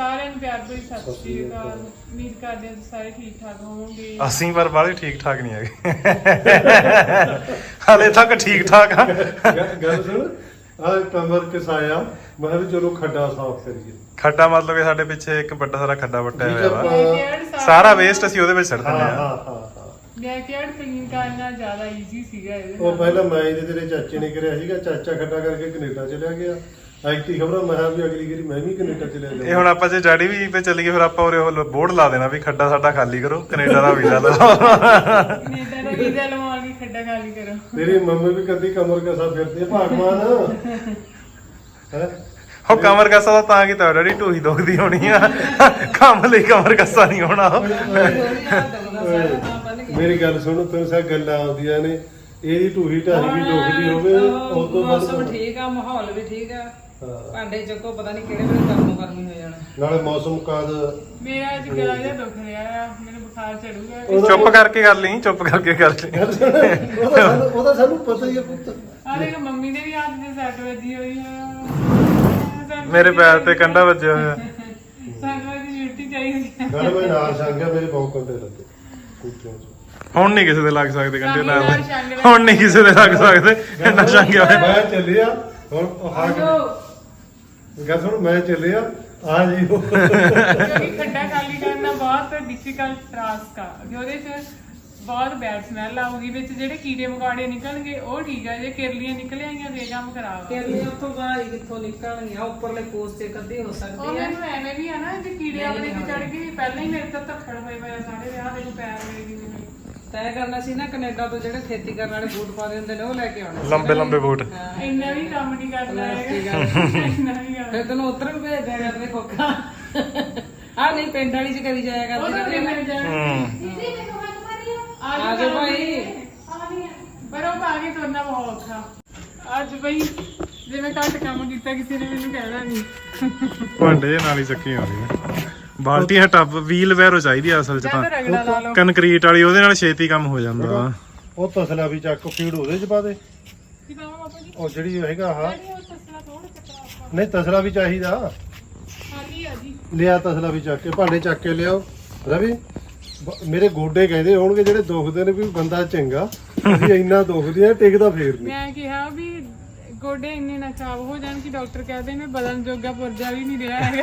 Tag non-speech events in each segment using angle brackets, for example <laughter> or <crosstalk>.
ਸਾਰਿਆਂ ਨੂੰ ਪਿਆਰ ਭਰੀ ਸਤਿ ਸ਼੍ਰੀ ਅਕਾਲ। ਉਮੀਦ ਕਰਦੇ ਹਾਂ ਤੁਸੀਂ ਸਾਰੇ ਠੀਕ ਠਾਕ ਹੋਵੋਗੇ। ਅਸੀਂ ਪਰ ਬਾਲੇ ਠੀਕ ਠਾਕ ਨਹੀਂ ਹੈਗੇ। ਹਾਲੇ ਤੱਕ ਠੀਕ ਠਾਕ ਆ ਗੱਲ- ਸੁਣ। ਆ ਕਮਰ ਕਸਾਇਆ ਮੈਂ ਵੀ ਚਲੋ ਖੱਡਾ ਸਾਫ਼ ਕਰੀਏ। ਖੱਡਾ ਮਤਲਬ ਕਿ ਸਾਡੇ ਪਿੱਛੇ ਇੱਕ ਵੱਡਾ ਸਾਰਾ ਖੱਡਾ ਵੱਟਿਆ ਹੋਇਆ ਵਾ। ਸਾਰਾ ਵੇਸਟ ਅਸੀਂ ਉਹਦੇ ਵਿੱਚ ਹਾਂ ਦਿੰਦੇ ਹਾਂ। ਆ ਹਾਂ ਹਾਂ ਬੈਕਯਾਰਡ ਕਲੀਨ ਕਰਨਾ ਜ਼ਿਆਦਾ ਈਜ਼ੀ ਸੀਗਾ ਇਹਦੇ ਉਹ ਪਹਿਲਾਂ ਮੈਂ ਇਹਦੇ ਤੇਰੇ ਚਾਚੇ ਨੇ ਕਰਿਆ ਸੀਗਾ। ਚਾਚਾ ਖੱਡਾ ਕਰਕੇ ਕੈਨੇਡਾ ਚਲਿਆ ਗਿਆ। ਐਕਟੀ ਖਬਰਾਂ ਮੈਂ ਕਿਹਾ ਵੀ ਅਗਲੀ ਵਾਰੀ ਮੈਂ ਵੀ ਕੈਨੇਡਾ ਚਲਿਆ ਇਹ ਜਾਵਾਂ ਹੁਣ ਆਪਾਂ ਜੇ ਜਾੜੀ ਵੀ ਤੇ ਚੱਲੀਏ ਫਿਰ ਆਪਾਂ ਉਰੇ ਉਹ ਬੋਰਡ ਲਾ ਦੇਣਾ ਵੀ ਖੱਡਾ ਸਾਡਾ ਖਾਲੀ ਕਰੋ ਕੈਨੇਡਾ ਦਾ ਵੀਜ਼ਾ ਲਓ। ਕੈਨੇਡਾ ਦਾ ਵੀਜ਼ਾ ਲਵਾਉਣ ਲਈ ਖੱਡਾ ਖਾਲੀ ਕਰੋ। ਤੇਰੀ ਮੰਮੀ ਵੀ ਕਦੀ ਕਮਰ ਕਸਾ ਫਿਰਦੀ ਭਾਗਵਾਨ। ਹੈ? ਉਹ ਕਮਰ ਕੱਸਾ ਦਾ ਤਾਂ ਕੀਤਾ ਡੈਡੀ ਢੂਹੀ ਦੁਖਦੀ ਹੋਣੀ ਆ। ਕੰਮ ਲਈ ਕਮਰ ਕੱਸਾ ਨਹੀਂ ਹੋਣਾ। ਮੇਰੀ ਗੱਲ ਸੁਣ ਤੈਨੂੰ ਸਾ ਗੱਲਾਂ ਆਉਂਦੀਆਂ ਨੇ। ਇਹਦੀ ਢੂਹੀ ਢਾਹੀ ਵੀ ਦੁਖਦੀ ਹੋਵੇ ਉਹ ਤੋਂ ਮੌਸਮ ਬਾਅਦ ਠੀਕ ਆ ਮਾਹੌਲ ਵੀ ਠੀਕ ਆ। ਭਾਂਡੇ ਚੱਕੋ ਪਤਾ ਨਹੀਂ ਕਿਹੜੇ ਵੇਲੇ ਗਰਮੋ ਗਰਮੀ ਹੋ ਜਾਣਾ। ਨਾਲੇ ਮੌਸਮ ਕਦ? ਮੇਰਾ ਅੱਜ ਗਲਾ ਜਿਹਾ ਦੁਖ ਰਿਹਾ ਆ ਮੈਨੂੰ ਬੁਖਾਰ ਚੜੂਗਾ। ਚੁੱਪ ਕਰਕੇ ਕਰ ਲਈ ਚੁੱਪ ਕਰਕੇ ਕਰ ਲਈ ਉਹਦਾ ਸਾਨੂੰ ਪਤਾ ਹੀ ਹੈ ਪੁੱਤ। ਆ ਦੇਖ ਮੰਮੀ ਦੇ ਵੀ ਹੱਥ ਤੇ ਸੱਟ ਵੱਜੀ ਹੋਈ ਆ। ਮੇਰੇ ਪੈਰ ਤੇ ਕੰਡਾ ਵੱਜਿਆ ਹੋਇਆ। ਸਾਨੂੰ ਅੱਜ ਛੁੱਟੀ ਚਾਹੀਦੀ ਆ। ਨਾਲੇ ਮੈਂ ਨਾਲ ਸੰਗਿਆ ਮੇਰੇ ਬਹੁਤ ਕੰਡੇ ਲੱਗੇ। ਕੁੱਤਿਆਂ ਚ ਹੁਣ ਨਹੀਂ ਕਿਸੇ ਦੇ ਲੱਗ ਸਕਦੇ ਕੰਡੇ ਨਾਲ। ਹੁਣ ਨਹੀਂ ਕਿਸੇ ਦੇ ਲੱਗ ਸਕਦੇ ਇੰਨਾ ਚੰਗਿਆ ਹੋਇਆ ਮੈਂ ਚੱਲਿਆ ਹੁਣ ਉਹ ਹਾਂ ਗੱਲ ਸੁਣ ਮੈਂ ਚੱਲਿਆ। ਆ ਜੀ। ਉਹ ਕਿਉਂਕਿ ਖੱਡਾ ਖਾਲੀ ਕਰਨਾ ਬਹੁਤ ਡਿਫਿਕਲਟ ਟਾਸਕ ਆ ਕਿ ਉਹਦੇ 'ਚ ਬਹੁਤ ਬੈਡ ਸਮੈਲ ਆਊਗੀ ਵਿੱਚ ਜਿਹੜੇ ਕੀੜੇ ਮਕੌੜੇ ਨਿਕਲਣਗੇ ਉਹ ਠੀਕ ਆ ਜੇ ਕਿਰਲੀਆਂ ਨਿਕਲ ਆਈਆਂ ਫੇਰ ਕੰਮ ਖਰਾਬ ਆ। ਕਿਰਲੀ ਉੱਥੋਂ ਬਾਹਰ ਕਿੱਥੋਂ ਨਿਕਲਣਗੀਆਂ ਉੱਪਰਲੇ ਕੋਸ ਤੇ ਕੱਦੀ ਹੋ ਉਹ ਸਕਦੀ ਆ। ਮੈਨੂੰ ਐਵੇਂ ਵੀ ਆ ਨਾ ਜੇ ਕੀੜੇ ਆਪਣੇ ਤੇ ਚੜ ਗਏ ਪਹਿਲਾਂ ਹੀ ਮੇਰੇ ਤਾਂ ਧੱਫੜ ਹੋਏ ਹੋਏ ਆ ਸਾਰੇ ਵਿਆਹ ਦੇ ਪੈਰ ਮੇਰੇ ਵੀ। ਤੈਅ ਕਰਨਾ ਸੀ ਨਾ ਕੈਨੇਡਾ ਤੋਂ ਜਿਹੜੇ ਖੇਤੀ ਕਰਨ ਵਾਲੇ ਬੂਟ ਪਾਉਂਦੇ ਹੁੰਦੇ ਨੇ ਉਹ ਲੈ ਕੇ ਆਉਣੇ ਸੀ। ਲੰਬੇ ਲੰਬੇ ਬੂਟ। ਇੰਨਾ ਵੀ ਕੰਮ ਨਹੀਂ ਕਰਦਾ ਠੀਕ ਹੈਗਾ। ਆ। ਇੰਨਾ ਵੀ ਕੰਮ। ਫਿਰ ਤੈਨੂੰ ਉੱਧਰ ਵੀ ਭੇਜ ਦਿਆ ਕਰਦੇ ਖੋਖਾ। ਆ ਨਹੀਂ ਪਿੰਡ ਵਾਲੀ ਚ ਕਰੀ ਜਾਇਆ ਉਹ ਤਾਂ ਕਰਦੇ ਮਿਲ ਜਾਣ। ਹੂੰ। ਆ ਜਾਓ ਭਾਈ। ਪਰ ਉਹ ਪਾ ਕੇ ਤੁਰਨਾ ਬਹੁਤ ਔਖਾ। ਅੱਜ ਬਈ ਜੇ ਮੈਂ ਘੱਟ ਕੰਮ ਕੀਤਾ ਕਿਸੇ ਨੇ ਮੈਨੂੰ ਕਹਿਣਾ ਨਹੀਂ ਭਾਂਡੇ ਨਾਲ ਹੀ ਚੱਕੀ ਆਉਂਦੀ ਹੈ ਬਾਲਟੀ ਹੈ ਟੱਬ ਵੀਲ ਵੈਰੋ ਚਾਹੀਦੀ ਆ ਅਸਲ ਚ ਤਾਂ। ਤਾਂ ਰਗੜਾ ਲਾ ਲਓ। ਕੰਕਰੀਟ ਵਾਲੀ ਉਹਦੇ ਨਾਲ ਛੇਤੀ ਕੰਮ ਹੋ ਜਾਂਦਾ। ਵਾ ਉਹ ਤਸਲਾ ਵੀ ਚੱਕ ਫੀਡ ਉਹਦੇ ਚ ਪਾ ਦੇ। ਕੀ ਪਾਵਾਂ ਬਾਪਾ ਜੀ? ਉਹ ਜਿਹੜੀ ਹੈਗਾ ਆਹ। ਨਹੀਂ ਉਹ ਤਸਲਾ ਥੋੜਾ ਚੱਕਰਾ ਆਪਾਂ ਨਹੀਂ ਤਸਲਾ ਵੀ ਚਾਹੀਦਾ। ਖਾਲੀ ਆ ਜੀ। ਲਿਆ ਤਸਲਾ ਵੀ ਚੱਕ ਕੇ ਭਾਂਡੇ ਚੱਕ ਕੇ ਲਿਆਓ। ਰਵੀ ਮੇਰੇ ਗੋਡੇ ਕਹਿੰਦੇ ਹੋਣਗੇ ਜਿਹੜੇ ਦੁਖਦੇ ਨੇ ਵੀ ਬੰਦਾ ਚੰਗਾ। ਅਸੀਂ ਇੰਨਾ ਦੁਖਦੇ ਆ ਟਿਕਦਾ ਫੇਰ ਨਹੀਂ ਮੈਂ ਕਿਹਾ ਵੀ ਗੋਡੇ ਇੰਨੇ ਨਾ ਖਰਾਬ ਹੋ ਜਾਣ ਕਿ ਡਾਕਟਰ ਕਹਦੇ ਨੇ ਬਦਨ ਜੋਗਾ ਪੁਰਜਾ ਵੀ ਨਹੀਂ ਰਿਹਾ ਹੈਗਾ।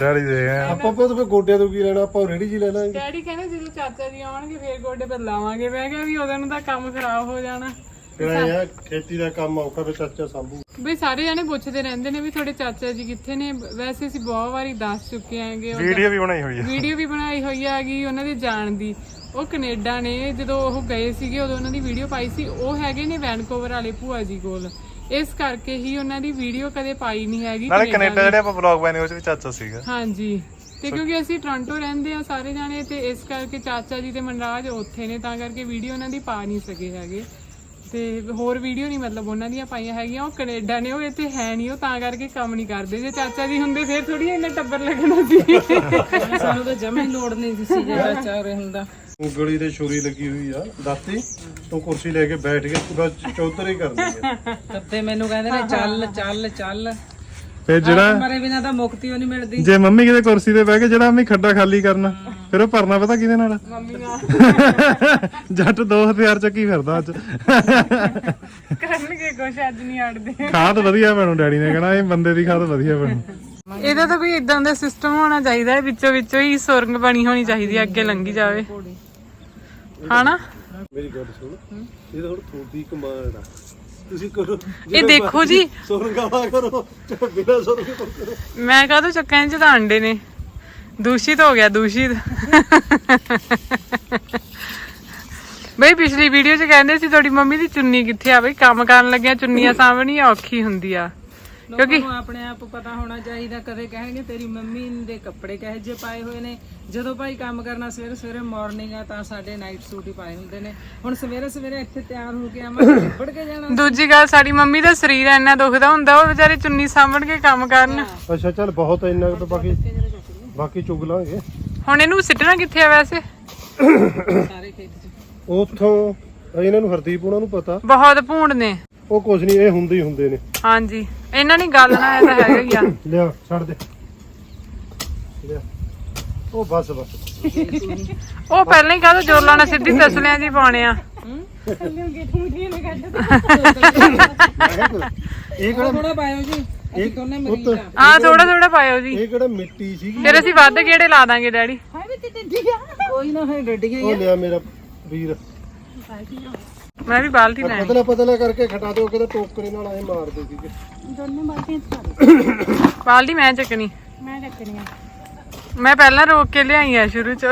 ਡੈਡੀ ਦੇ ਆ। ਆਪਾਂ ਪੁੱਤ ਫੇ ਗੋਡਿਆਂ ਤੋਂ ਕੀ ਲੈਣਾ ਆਪਾਂ ਰੇੜੀ ਜੀ ਲੈ ਲਾਂਗੇ। ਡੈਡੀ ਕਹਿੰਦੇ ਜਦੋਂ ਚਾਚਾ ਜੀ ਆਉਣਗੇ ਫੇਰ ਗੋਡੇ ਬਦਲਾਵਾਂਗੇ ਮੈਂ ਕਿਹਾ ਵੀ ਉਦੋਂ ਨੂੰ ਤਾਂ ਕੰਮ ਖਰਾਬ ਹੋ ਜਾਣਾ। ਕਿਹੜਾ ਯਾਰ ਖੇਤੀ ਦਾ ਕੰਮ ਔਖਾ ਤੇ ਚਾਚਾ ਸੰਭੂ। ਬਈ ਸਾਰੇ ਜਾਣੇ ਪੁੱਛਦੇ ਰਹਿੰਦੇ ਨੇ ਵੀ ਤੁਹਾਡੇ ਚਾਚਾ ਜੀ ਕਿੱਥੇ ਨੇ। ਵੈਸੇ ਅਸੀਂ ਬਹੁਤ ਵਾਰੀ ਦੱਸ ਚੁੱਕੇ ਆਂਗੇ ਵੀਡੀਓ ਵੀ ਬਣਾਈ ਹੋਈ ਹੈ ਵੀਡੀਓ ਵੀ ਬਣਾਈ ਹੋਈ ਹੈਗੀ ਉਹਨਾਂ ਦੇ ਜਾਣ ਦੀ। ਉਹ ਕੈਨੇਡਾ ਨੇ ਜਦੋਂ ਉਹ ਗਏ ਸੀਗੇ ਉਦੋਂ ਉਹਨਾਂ ਦੀ ਵੀਡੀਓ ਪਾਈ ਸੀ। ਉਹ ਹੈਗੇ ਨੇ ਵੈਨਕੂਵਰ ਵਾਲੇ ਭੂਆ ਜੀ ਕੋਲ। ਇਸ ਕਰਕੇ ਹੀ ਉਹਨਾਂ ਦੀ ਵੀਡੀਓ ਕਦੇ ਪਾਈ ਨਹੀਂ ਹੈਗੀ ਨਾਲੇ ਕੈਨੇਡਾ ਜਿਹੜੇ ਆਪਾਂ ਵਲੌਗ ਬਣਾਏ ਉਹ ਚ ਵੀ ਚਾਚਾ ਸੀਗਾ। ਹਾਂਜੀ। ਤੇ ਕਿਉਂਕਿ ਅਸੀਂ ਟੋਰਾਂਟੋ ਰਹਿੰਦੇ ਆ ਸਾਰੇ ਜਾਣੇ ਤੇ ਇਸ ਕਰਕੇ ਚਾਚਾ ਜੀ ਤੇ ਮਨਰਾਜ ਉੱਥੇ ਨੇ ਤਾਂ ਕਰਕੇ ਵੀਡੀਓ ਉਹਨਾਂ ਦੀ ਪਾ ਨਹੀਂ ਸਕੇ ਹੈਗੇ। ਤੇ ਹੋਰ ਵੀਡੀਓ ਨਹੀਂ ਮਤਲਬ ਉਹਨਾਂ ਦੀਆਂ ਪਾਈਆਂ ਹੈਗੀਆਂ। ਉਹ ਕੈਨੇਡਾ ਨੇ ਉਹ ਇੱਥੇ ਹੈ ਨਹੀਂ ਉਹ ਤਾਂ ਕਰਕੇ ਕੰਮ ਨਹੀਂ ਕਰਦੇ। ਜੇ ਚਾਚਾ ਜੀ ਹੁੰਦੇ ਫਿਰ ਥੋੜੀ ਇੰਨਾ ਟੱਬਰ ਲੱਗਣਾ ਸੀ। ਸਾਨੂੰ ਤਾਂ ਜਮੇ ਲੋੜ ਨਹੀਂ ਸੀ ਜੇ ਚਾਚਾ ਉਰੇ ਹੁੰਦਾ। ਉਂਗਲੀ ਤੇ ਛੁਰੀ ਲੱਗੀ ਹੋਈ ਆ ਦਾਤੀ ਤੂੰ ਕੁਰਸੀ ਲੈ ਕੇ ਬੈਠ ਕੇ ਪੂਰਾ ਚੌਧਰ ਹੀ ਕਰਦੀ ਆ। ਤੱਤੇ ਮੈਨੂੰ ਕਹਿੰਦੇ ਨੇ ਚੱਲ ਚੱਲ ਚੱਲ। ਫਿਰ ਜਿਹੜਾ ਮਰੇ ਬਿਨਾਂ ਤਾਂ ਮੁਕਤੀ ਉਹ ਨਹੀਂ ਮਿਲਦੀ। ਜੇ ਮੰਮੀ ਕਿਤੇ ਕੁਰਸੀ ਤੇ ਬਹਿ ਕੇ ਜਿਹੜਾ ਮੰਮੀ ਖੱਡਾ ਖਾਲੀ ਕਰਨਾ ਫਿਰ ਉਹ ਭਰਨਾ ਪਤਾ ਕਿਹਦੇ ਨਾਲ ਮੰਮੀ ਨਾਲ <laughs> ਜੱਟ ਦੋ ਹਥਿਆਰ ਚੱਕੀ ਫਿਰਦਾ ਅੱਜ। ਕਰਨਗੇ ਕੁਛ ਅੱਜ ਨਹੀਂ ਅੜਦੇ ਖਾਦ ਵਧੀਆ ਬਣੂ ਡੈਡੀ ਨੇ ਕਹਿਣਾ ਇਹ ਬੰਦੇ ਦੀ ਖਾਦ ਵਧੀਆ ਬਣੂ। ਇਹਦਾ ਤਾਂ ਕੋਈ ਇਦਾਂ ਦਾ ਸਿਸਟਮ ਹੋਣਾ ਚਾਹੀਦਾ ਹੈ ਵਿੱਚੋਂ ਵਿੱਚੋਂ ਹੀ ਸੁਰੰਗ ਬਣੀ ਹੋਣੀ ਚਾਹੀਦੀ ਹੈ ਅੱਗੇ ਲੰਘੀ ਜਾਵੇ। ਹਨਾ? ਮੇਰੀ ਗੱਲ ਸੁਣ। ਇਹ ਤਾਂ ਹੁਣ ਤੁਹਾਡੀ ਕਮਾਂਡ ਆ। ਤੁਸੀਂ ਕਰੋ। ਇਹ ਦੇਖੋ ਜੀ। ਸੁਰਗਾਵਾ ਕਰੋ ਬਿਨਾ ਸੁਰਗ ਤੋਂ ਕਰੋ। ਮੈਂ ਕਾਹਤੋਂ ਚੱਕਾਂ ਚ ਤਾਂ ਅੰਡੇ ਨੇ? ਦੂਸ਼ਿਤ ਹੋ ਗਿਆ ਦੂਸ਼ਿਤ। ਬਈ ਪਿਛਲੀ ਵੀਡੀਓ 'ਚ ਕਹਿੰਦੇ ਸੀ ਤੁਹਾਡੀ ਮੰਮੀ ਦੀ ਚੁੰਨੀ ਕਿੱਥੇ ਆ? ਬਈ ਕੰਮ ਕਰਨ ਲੱਗਿਆ ਚੁੰਨੀਆਂ ਸਾਂਭਣੀ ਔਖੀ ਹੁੰਦੀ ਆ। ਲੋਕਾਂ ਨੂੰ ਆਪਣੇ ਆਪ ਪਤਾ ਹੋਣਾ ਚਾਹੀਦਾ ਕਦੇ ਕਹਿਣਗੇ ਤੇਰੀ ਮੰਮੀ ਦੇ ਕੱਪੜੇ ਕਹੇ ਜੇ ਪਾਏ ਹੋਏ ਨੇ। ਜਦੋਂ ਭਾਈ ਕੰਮ ਕਰਨਾ ਸਵੇਰੇ ਸਵੇਰੇ ਮਾਰਨਿੰਗ ਆ ਤਾਂ ਸਾਡੇ ਨਾਈਟ ਸੂਟ ਹੀ ਪਾਏ ਹੁੰਦੇ ਨੇ। ਹੁਣ ਸਵੇਰੇ ਸਵੇਰੇ ਇੱਥੇ ਤਿਆਰ ਹੋ ਕੇ ਆਵਾਂਗੇ ਲਿਬੜ ਕੇ ਜਾਣਾ। ਦੂਜੀ ਗੱਲ ਸਾਡੀ ਮੰਮੀ ਦਾ ਸਰੀਰ ਇੰਨਾ ਦੁਖਦਾ ਹੁੰਦਾ ਉਹ ਵਿਚਾਰੇ ਚੁੰਨੀ ਸਾਂਭਣ ਕੇ ਕੰਮ ਕਰਨ। ਅੱਛਾ ਚੱਲ ਬਹੁਤ ਇੰਨਾ ਕੁ ਤਾਂ ਬਾਕੀ ਬਾਕੀ ਚੁਗ ਲਾਂਗੇ। ਹੁਣ ਇਹਨੂੰ ਸਿੱਟਣਾ ਕਿੱਥੇ ਆ ਵੈਸੇ? ਸਾਰੇ ਖੇਤ 'ਚ। ਉਥੋਂ ਇਹਨਾਂ ਨੂੰ ਹਰਦੀਪ ਉਹਨਾਂ ਨੂੰ ਪਤਾ। ਬਹੁਤ ਭੂੰਡ ਨੇ। ਉਹ ਕੁਝ ਨਹੀਂ ਇਹ ਹੁੰਦੇ ਹੀ ਹੁੰਦੇ ਨੇ। ਹਾਂਜੀ। ਇਹਨਾਂ ਨੇ ਗੱਲ ਨਾ ਇਹ ਤਾਂ ਹੈਗਾ ਹੀ ਆ। ਲਿਆ ਛੱਡ ਦੇ। ਲਿਆ। ਉਹ ਬਸ ਬਸ। ਉਹ ਪਹਿਲਾਂ ਹੀ ਕਹਦਾ ਜੋਰ ਲਾਣਾ ਸਿੱਧੀ ਤਸਲਿਆਂ ਜੀ ਪਾਉਣੇ ਆ। ਇਹ ਕਿਹੜਾ ਥੋੜਾ ਪਾਇਓ ਜੀ। ਅਸੀਂ ਦੋਨੇ ਮਰੀਜ਼ ਆ। ਆ ਥੋੜਾ ਥੋੜਾ ਪਾਇਓ ਜੀ। ਇਹ ਕਿਹੜਾ ਮਿੱਟੀ ਸੀਗੀ? ਫਿਰ ਅਸੀਂ ਵੱਧ ਗੇੜੇ ਲਾ ਦਾਂਗੇ ਡੈਡੀ? ਕੋਈ ਨਾ ਹੈ ਡੱਡੀ ਗਈ ਉਹ ਲਿਆ ਮੇਰਾ ਵੀਰ। ਮੈਂ ਵੀ ਬਾਲਟੀ ਲੈਣੀ। ਪਤਲਾ ਪਤਲਾ ਕਰਕੇ ਖਟਾ ਦਿਓ ਕਿਤੇ ਟੋਕਰੇ ਨਾਲ ਐ ਮਾਰਦੇ ਸੀਗੇ। ਬਾਲਟੀ ਮੈਂ ਚੱਕਣੀ। ਮੈਂ ਚੱਕਣੀ ਆ। ਮੈਂ ਪਹਿਲਾਂ ਰੋਕ ਕੇ ਲਿਆਈ ਆ ਸ਼ੁਰੂ ਚ।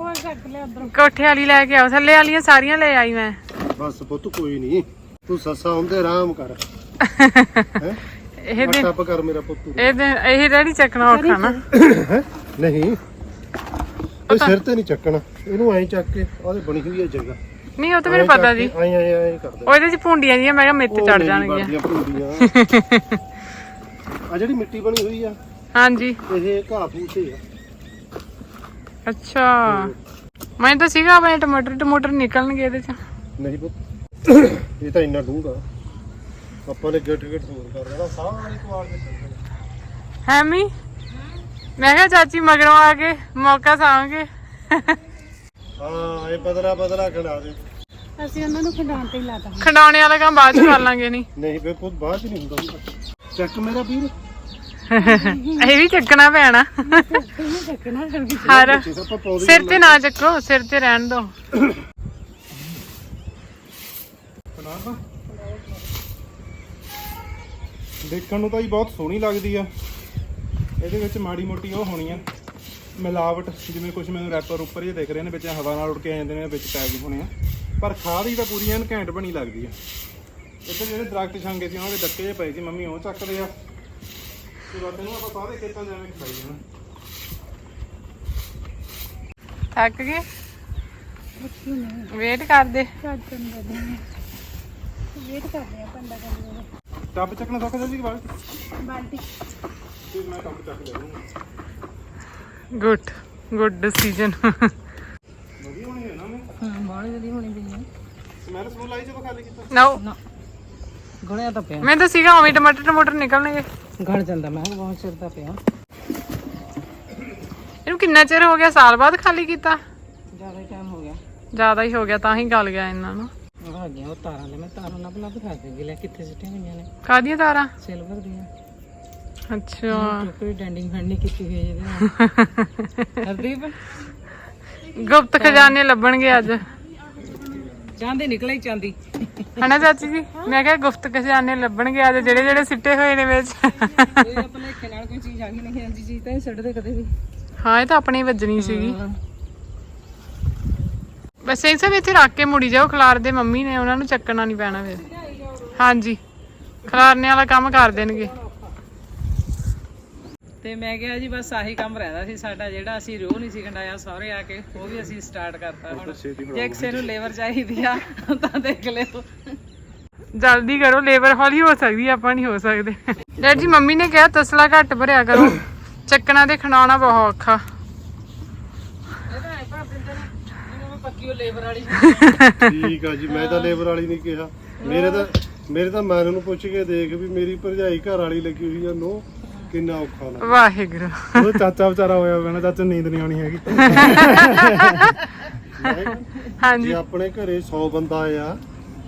ਹੋਰ ਚੱਕ ਲਿਆ ਉਧਰੋਂ। ਕੋਠੇ ਵਾਲੀ ਲੈ ਕੇ ਆਓ ਥੱਲੇ ਵਾਲੀਆਂ ਸਾਰੀਆਂ ਲੈ ਆਈ ਮੈਂ। ਬਸ ਪੁੱਤ ਕੋਈ ਨਹੀਂ ਤੂੰ ਸੱਸਾ ਹੁੰਦੇ ਆਰਾਮ ਕਰ। ਇਹ ਦੇ ਟੱਪ ਕਰ ਮੇਰਾ ਪੁੱਤ ਇਹ ਦੇ ਇਹ ਡੈਡੀ ਚੱਕਣਾ ਔਖਾ ਨਾ? ਨਹੀਂ। ਇਹ ਸਿਰ ਤੇ ਨਹੀਂ ਚੱਕਣਾ। ਇਹਨੂੰ ਐਂ ਚੱਕ ਕੇ ਉਹਦੇ ਬਣੀ ਹੋਈ ਹੈ ਜਗ੍ਹਾ। ਨਹੀਂ ਉਹ ਤਾਂ ਮੈਨੂੰ ਪਤਾ ਜੀ ਐਂ ਐਂ ਐਂ ਕਰ ਦੇ ਉਹ ਇਹਦੇ ਚ ਭੁੰਡੀਆਂ ਜੀਆਂ ਮੈਂ ਕਿਹਾ ਮਿੱਤ ਚੜ ਜਾਣਗੀਆਂ। ਆ <laughs> ਜਿਹੜੀ ਮਿੱਟੀ ਬਣੀ ਹੋਈ ਆ। ਹਾਂਜੀ। ਇਹ ਘਾਹ ਫੂਸੇ ਆ। ਅੱਛਾ। ਮੈਂ ਤਾਂ ਸੀਗਾ ਆਪਣੇ ਟਮਾਟਰ ਟਮਾਟਰ ਨਿਕਲਣਗੇ ਇਹਦੇ ਚ। ਨਹੀਂ ਪੁੱਤ ਇਹ ਤਾਂ ਇੰਨਾ ਡੂੰਘਾ। ਆਪਾਂ ਨੇ ਗਿੱਟ ਗਿੱਟ ਹੋਰ ਕਰ ਦੇਣਾ ਸਾਰੀ ਕੁਆਰ ਦੇ ਚੱਲਣਾ ਹੈਮੀ? ਮੈਂ ਕਿਹਾ ਚਾਚੀ ਮਗਰੋਂ ਆ ਕੇ ਮੌਕਾ ਸਾਵਾਂਗੇ ਹਾਂ ਇਹ ਬਦਲਾ ਬਦਲਾ ਖੜਾ ਦੇ। ਅਸੀਂ ਉਹਨਾਂ ਨੂੰ ਖੰਡਾਉਣ ਤੇ ਹੀ ਲਾਤਾ ਖੰਡਾਉਣੇ ਵਾਲਾ ਕੰਮ ਬਾਅਦ ਚ ਕਰ ਲਾਂਗੇ ਨਹੀਂ ਨਹੀਂ ਬੇ ਪੁੱਤ ਬਾਅਦ ਚ ਨਹੀਂ ਹੁੰਦਾ ਹੁੰਦਾ। ਚੱਕ ਮੇਰਾ ਵੀਰ। ਇਹ ਵੀ ਚੱਕਣਾ ਪੈਣਾ। ਇਹਨੂੰ ਚੱਕਣਾ ਫਿਰ ਵੀ ਹਰ ਜਿਸ ਆਪਾਂ ਪੌਦੇ ਸਿਰ ਤੇ ਨਾ ਚੱਕੋ ਸਿਰ ਤੇ ਰਹਿਣ ਦੋ। ਦੇਖਣ ਨੂੰ ਤਾਂ ਹੀ ਬਹੁਤ ਸੋਹਣੀ ਲੱਗਦੀ ਆ। ਇਹਦੇ ਵਿੱਚ ਮਾੜੀ ਮੋਟੀ ਉਹ ਹੋਣੀ ਆ। ਮਿਲਾਵਟ ਜਿਵੇਂ ਕੁਝ ਮੈਨੂੰ ਰੈਪਰ ਉੱਪਰ ਜੇ ਦਿਖ ਰਹੇ ਨੇ ਵਿੱਚ ਹਵਾ ਨਾਲ ਉੱਡ ਕੇ ਆ ਜਾਂਦੇ ਨੇ ਵਿੱਚ ਪੈ ਗਏ ਹੋਣੇ ਆ। ਪਰ ਖਾਦ ਹੀ ਤਾਂ ਪੂਰੀ ਐਨ ਘੈਂਟ ਬਣੀ ਲੱਗਦੀ ਆ। ਇੱਥੇ ਜਿਹੜੇ ਦਰਖਤ ਛਾਂਗੇ ਸੀ ਉਹਨਾਂ ਦੇ ਡੱਕੇ ਜੇ ਪਏ ਸੀ ਮੰਮੀ ਉਹ ਚੱਕਦੇ ਆ। ਤੇ ਬਸ ਇਹਨੂੰ ਆਪਾਂ ਸਾਰੇ ਖੇਤਾਂ ਜਾਵੇਂ ਖਾਈ ਜਾਣਾ। ਥੱਕ ਗਏ? ਵੇਟ ਕਰਦੇ ਦੇ। ਵੇਟ ਕਰਦੇ ਆ ਪੰਡਾ ਕਰਦੇ ਟੱਬ ਚੱਕਣਾ ਸੌਖਾ ਜੀ ਬਾਅਦ ਬਾਲਟੀ। ਫਿਰ ਮੈਂ ਟੱਬ ਚੱਕ ਲੈ ਲੂੰਗਾ ਗੁੱਡ ਗੁੱਡ ਡਿਸੀਜਨ ਵਧੀਆ ਹੋਣੀ ਹੈ ਨਾ ਮੈਂ ਹਾਂ ਬਾਹਲੀ ਵਧੀਆ ਹੋਣੀ ਪਈ ਹੈ ਸਮੈਲ ਸਮੂਲ ਆਈ ਜਦੋਂ ਖਾਲੀ ਕੀਤਾ ਨੋ ਗਣਿਆ ਤਾਂ ਪਿਆ ਮੈਂ ਤਾਂ ਸੀਗਾ ਉਵੇਂ ਟਮਾਟਰ ਟਮਾਟਰ ਨਿਕਲਣਗੇ। ਗਣ ਜਾਂਦਾ ਮੈਂ ਕਿਹਾ ਬਹੁਤ ਚਿਰ ਦਾ ਪਿਆ ਇਹਨੂੰ ਕਿੰਨਾ ਚਿਰ ਹੋ ਗਿਆ ਸਾਲ ਬਾਅਦ ਖਾਲੀ ਕੀਤਾ? ਜ਼ਿਆਦਾ ਟਾਈਮ ਹੋ ਗਿਆ ਜ਼ਿਆਦਾ ਹੀ ਹੋ ਗਿਆ ਤਾਂ ਹੀ ਗਲ ਗਿਆ ਇਹਨਾਂ ਨੂੰ। ਉਹ ਆ ਗਿਆ ਉਹ ਤਾਰਾਂ ਨੇ ਮੈਂ ਤਾਰਾਂ ਨਾਲ ਬਣਾ ਦਿਖਾ ਦੇ ਲੈ ਕਿੱਥੇ ਸਿੱਟੀਆਂ ਗਈਆਂ ਨੇ। ਕਾਦੀਆਂ ਤਾਰਾਂ? ਸਿਲਵਰ ਦੀਆਂ। ਅੱਛਾ। ਕੋਈ ਡੈਂਡਿੰਗ ਫੈਂਡ ਨਹੀਂ ਕੀਤੀ ਹੋਈ ਇਹਦੇ ਨਾਲ। <laughs> ਹਰਦੀਪ? ਗੁਪਤ ਖਜ਼ਾਨੇ ਲੱਭਣਗੇ ਅੱਜ। ਚਾਂਦੀ ਨਿਕਲੇ ਚਾਂਦੀ ਹਨਾ ਚਾਚੀ ਜੀ? ਮੈਂ ਕਿਹਾ ਗੁਪਤ ਖਜ਼ਾਨੇ ਲੱਭਣਗੇ ਅੱਜ ਜਿਹੜੇ ਜਿਹੜੇ ਸਿੱਟੇ ਹੋਏ ਨੇ ਵਿੱਚ। ਕੋਈ ਆਪਣੇ ਨਾਲ ਕੋਈ ਚੀਜ਼ ਆ ਗਈ ਨਹੀਂ ਹਾਂਜੀ ਚੀਜ਼ ਤਾਂ ਇਹ ਛੱਡਦੇ ਕਦੇ ਵੀ। ਹਾਂ ਇਹ ਤਾਂ ਆਪਣੀ ਵੱਜਣੀ ਸੀਗੀ। ਬਸ ਇਹ ਸਭ ਇੱਥੇ ਰੱਖ ਕੇ ਮੁੜੀ ਜਾਓ ਖਲਾਰ ਦੇ ਮੰਮੀ ਨੇ ਉਹਨਾਂ ਨੂੰ ਚੱਕਣਾ ਨਹੀਂ ਪੈਣਾ ਫਿਰ। ਹਾਂਜੀ। ਖਲਾਰਨੇ ਵਾਲਾ ਕੰਮ ਕਰ ਦੇਣਗੇ। ਤੇ ਮੈਂ ਕਿਹਾ ਜੀ ਬਸ ਆਹੀ ਕੰਮ ਰਹਿੰਦਾ ਸੀ ਸਾਡਾ ਜਿਹੜਾ ਅਸੀਂ ਰੋਹ ਨਹੀਂ ਸੀ ਕੰਡਾਇਆ ਸਹੁਰੇ ਆ ਕੇ ਉਹ ਵੀ ਅਸੀਂ ਸਟਾਰਟ ਕਰਤਾ ਹੁਣ। ਜੇ ਕਿਸੇ ਨੂੰ ਲੇਬਰ ਚਾਹੀਦੀ ਆ ਤਾਂ ਦੇਖ ਲਿਓ। ਜਲਦੀ ਕਰੋ ਲੇਬਰ ਹੌਲੀ ਹੋ ਸਕਦੀ ਆਪਾਂ ਨਹੀਂ ਹੋ ਸਕਦੇ। ਡੈਡ ਜੀ ਮੰਮੀ ਨੇ ਕਿਹਾ ਤਸਲਾ ਘੱਟ ਭਰਿਆ ਕਰੋ। ਚੱਕਣਾ ਤੇ ਖਣਾਉਣਾ ਬਹੁਤ ਔਖਾ। ਪੱਕੀ ਲੇਬਰ ਵਾਲੀ ਠੀਕ ਆ ਜੀ ਮੈਂ ਤਾਂ ਲੇਬਰ ਵਾਲੀ ਨਹੀਂ ਕਿਹਾ। ਮੇਰੇ ਤਾਂ ਮੇਰੇ ਤਾਂ ਮਨ ਨੂੰ ਪੁੱਛ ਕੇ ਦੇਖ ਵੀ ਮੇਰੀ ਭਰਜਾਈ ਘਰ ਵਾਲੀ ਲੱਗੀ ਹੋਈ ਆ ਨੋ। ਕਿੰਨਾ ਔਖਾ ਲੱਗਦਾ। ਵਾਹਿਗੁਰੂ। ਉਹ ਚਾਚਾ ਵਿਚਾਰਾ ਹੋਇਆ ਪੈਣਾ ਚਾਚਾ ਨੀਂਦ ਨਹੀਂ ਆਉਣੀ ਹੈਗੀ। ਜੇ ਹਾਂਜੀ ਆਪਣੇ ਘਰੇ 100 ਬੰਦਾ ਆ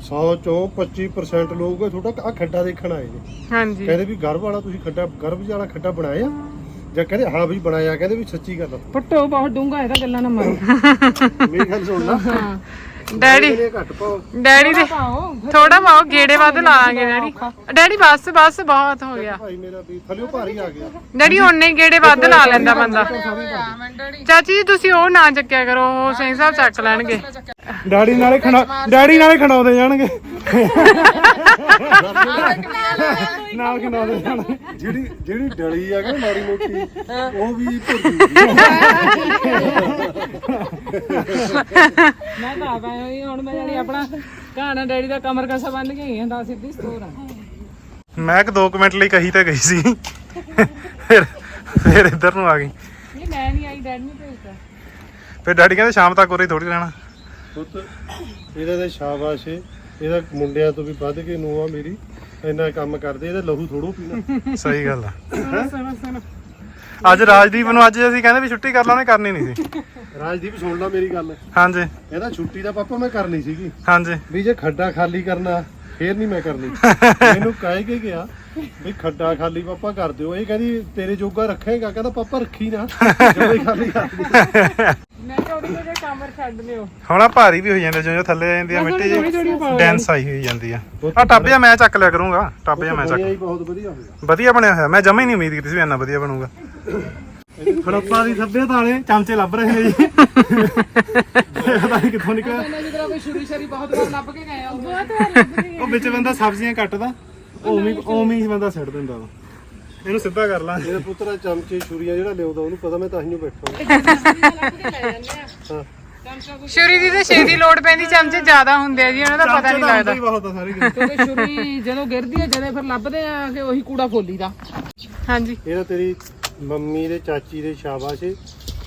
100 ਚੋਂ 25% ਲੋਕ ਤੁਹਾਡਾ ਆ ਖੱਡਾ ਦੇਖਣ ਆਏ ਨੇ। ਹਾਂਜੀ। ਕਹਿੰਦੇ ਵੀ ਗਰਭ ਵਾਲਾ ਤੁਸੀਂ ਖੱਡਾ ਗਰਭ ਵਾਲਾ ਖੱਡਾ ਬਣਾਇਆ? ਜਾਂ ਕਹਿੰਦੇ ਹਾਂ ਵੀ ਬਣਾਇਆ ਕਹਿੰਦੇ ਵੀ ਸੱਚੀ ਗੱਲ। ਪੱਟੋ ਬਹੁਤ ਡੂੰਗਾ ਇਹਦਾ ਗੱਲਾਂ ਨਾ ਮਾਰੋ। ਮੇਰੀ ਗੱਲ ਸੁਣ ਲਾ। ਡੈਡੀ ਇਹ ਘੱਟ ਪਾਓ। ਡੈਡੀ ਦੇ ਥੋੜਾ ਪਾਓ ਗੇੜੇ ਵੱਧ ਲਾਵਾਂਗੇ ਡੈਡੀ। ਡੈਡੀ ਬਸ ਬਸ ਬਹੁਤ ਹੋ ਗਿਆ। ਭਾਈ ਮੇਰਾ ਵੀ ਥੱਲੇ ਭਾਰੀ ਆ ਗਿਆ। ਡੈਡੀ ਉਹਨੇ ਹੀ ਗੇੜੇ ਵੱਧ ਲਾ ਲੈਂਦਾ ਬੰਦਾ। ਚਾਚੀ ਜੀ ਤੁਸੀਂ ਉਹ ਨਾ ਚੱਕਿਆ ਕਰੋ ਉਹ ਸਿੰਘ ਸਾਹਿਬ ਚੱਕ ਲੈਣਗੇ। ਡੈਡੀ ਨਾਲੇ ਖਣਾ ਡੈਡੀ ਨਾਲੇ ਖਣਾਉਂਦੇ ਜਾਣਗੇ। ਨਾਲ ਖਣਾਉਂਦੇ ਜਾਣਗੇ। ਜਿਹੜੀ ਜਿਹੜੀ ਡਲੀ ਆ ਕਿ ਮਾੜੀ ਮੋਟੀ ਉਹ ਵੀ ਭੁਰਦੀ ਮੈਂ ਤਾਂ ਆਇਆ ਹੋਈ, ਹੁਣ ਮੈਂ ਜਾਨੀ ਆਪਣਾ ਕਹਾਣਾ ਡੈਡੀ ਦਾ ਕਮਰ ਕਸਾ ਬੰਨ ਕੇ ਗਈ ਹਾਂ ਦਾ ਸਿੱਧੀ ਸਟੋਰ ਆ। ਮੈਂ ਇੱਕ 2 ਮਿੰਟ ਲਈ ਕਹੀ ਤਾਂ ਗਈ ਸੀ। ਫਿਰ ਫਿਰ ਇੱਧਰ ਨੂੰ ਆ ਗਈ। ਨਹੀਂ ਮੈਂ ਨਹੀਂ ਆਈ ਡੈਡੀ ਨੇ ਭੇਜਦਾ ਫਿਰ ਡੈਡੀ ਕਹਿੰਦੇ ਸ਼ਾਮ ਤੱਕ ਉਰੇ ਥੋੜੀ ਰਹਿਣਾ। ਪੁੱਤ ਇਹਦਾ ਤਾਂ ਸ਼ਾਬਾਸ਼ ਏ। ਇਹਦਾ ਮੁੰਡਿਆਂ ਤੋਂ ਵੀ ਵੱਧ ਕੇ ਨੂੰਹ ਆ ਮੇਰੀ। ਇੰਨਾ ਕੰਮ ਕਰਦੇ ਇਹਦਾ ਲਹੂ ਥੋੜੋ ਪੀਣਾ। ਸਹੀ ਗੱਲ ਆ। ਅੱਜ ਰਾਜਦੀਪ ਨੂੰ ਅੱਜ ਅਸੀਂ ਕਹਿੰਦੇ ਵੀ ਛੁੱਟੀ ਕਰ ਲਾ ਉਹਨੇ ਕਰਨੀ ਨਹੀਂ ਸੀ। ਰਾਜਦੀਪ ਸੁਣ ਲੈ ਮੇਰੀ ਗੱਲ। ਹਾਂਜੀ। ਇਹਦਾ ਛੁੱਟੀ ਦਾ ਪਾਪਾ ਮੈਂ ਕਰਨੀ ਸੀਗੀ। ਹਾਂਜੀ। ਵੀ ਜੇ ਖੱਡਾ ਖਾਲੀ ਕਰਨਾ ਫੇਰ ਨਹੀਂ ਮੈਂ ਕਰਨੀ। <laughs> ਮੈਨੂੰ ਕਹਿ ਕੇ ਗਿਆ ਵੀ ਖੱਡਾ ਖਾਲੀ ਪਾਪਾ ਕਰ ਦਿਓ। ਇਹ ਕਹਿੰਦੀ ਤੇਰੇ ਜੋਗਾ ਰੱਖੇਗਾ। ਕਹਿੰਦਾ ਪਾਪਾ ਰੱਖੀ ਨਾ। ਜਦੋਂ ਹੀ ਖਾਲੀ ਕਰ ਮੈਂ ਉਹਦੀ ਵਜ੍ਹਾ ਕਮਰ ਛੱਡ ਲਿਓ ਹੁਣ ਆ ਭਾਰੀ ਵੀ ਹੋ ਜਾਂਦੇ ਜਿਉਂ ਜਿਉਂ ਥੱਲੇ ਆ ਜਾਂਦੀ ਆ ਮਿੱਟੀ ਜੀ ਡੈਂਸ ਆਈ ਹੋਈ ਜਾਂਦੀ ਆ। ਆ ਟੱਬ ਮੈਂ ਚੱਕ ਲਿਆ ਕਰੂੰਗਾ। ਟੱਬ ਜਿਹਾ ਮੈਂ ਚੱਕ। ਬਣਿਆ ਹੀ ਬਹੁਤ ਵਧੀਆ ਹੋਇਆ। ਵਧੀਆ ਬਣਿਆ ਹੋਇਆ। ਮੈਂ ਜਮਾ ਹੀ ਨਹੀਂ ਉਮੀਦ ਕੀਤੀ ਸੀ ਵੀ ਇੰਨਾ ਵਧੀਆ ਬਣੂਗਾ। ਖੜੱਪਾ ਦੀ ਸੱਭਿਅਤਾ ਵਾਲੇ ਚਾਮਚੇ ਲੱਭ ਰਹੇ ਨੇ ਜੀ। ਪਤਾ ਨਹੀਂ ਕਿੱਥੋਂ ਨਿਕਲਿਆ। ਜਿਹੜਾ ਕੋਈ ਸ਼ੁਰੂ ਸ਼ਰੀ ਬਹੁਤ ਵਾਰ ਲੱਭ ਕੇ ਗਏ ਆ ਬਹੁਤ ਵਾਰ ਲੱਭ ਰਹੀ ਉਹ ਵਿੱਚ ਬੰਦਾ ਸਬਜ਼ੀਆਂ ਕੱਟਦਾ। ਉਵੇਂ ਉਵੇਂ ਹੀ ਬੰਦਾ ਸਿੱਟ ਦਿੰਦਾ ਵਾ। ਇਹਨੂੰ ਸਿੱਧਾ ਕਰ ਲਾਂ। ਇਹਦੇ ਪੁੱਤਰਾ ਚਮਚੇ ਛੁਰੀਆਂ ਜਿਹੜਾ ਲਿਆਉਂਦਾ ਉਹਨੂੰ ਪਤਾ ਮੈਂ ਤਾਂ ਹੀ ਬੈਠਾ। ਹਾਂ। ਸ਼ੁਰੀ ਦੀ ਤਾਂ ਛੇਤੀ ਲੋੜ ਪੈਂਦੀ ਚਮਚੇ ਜ਼ਿਆਦਾ ਹੁੰਦੇ ਆ ਜੀ ਉਹਨਾਂ ਦਾ ਪਤਾ ਨਹੀਂ ਲੱਗਦਾ। ਹੀ ਬਹੁਤ ਆ ਸਾਰੇ ਕਿਤੇ। ਕਿਉਂਕਿ ਸ਼ੁਰੀ ਜਦੋਂ ਗਿਰਦੀ ਹੈ ਜਦੇ ਫਿਰ ਲੱਭਦੇ ਆ ਕਿ ਉਹੀ ਕੂੜਾ ਫੋਲੀ ਦਾ। ਹਾਂਜੀ। ਇਹਦਾ ਤੇਰੀ ਮੰਮੀ ਦੇ ਚਾਚੀ ਦੇ ਸ਼ਾਬਾਸ਼ ਏ।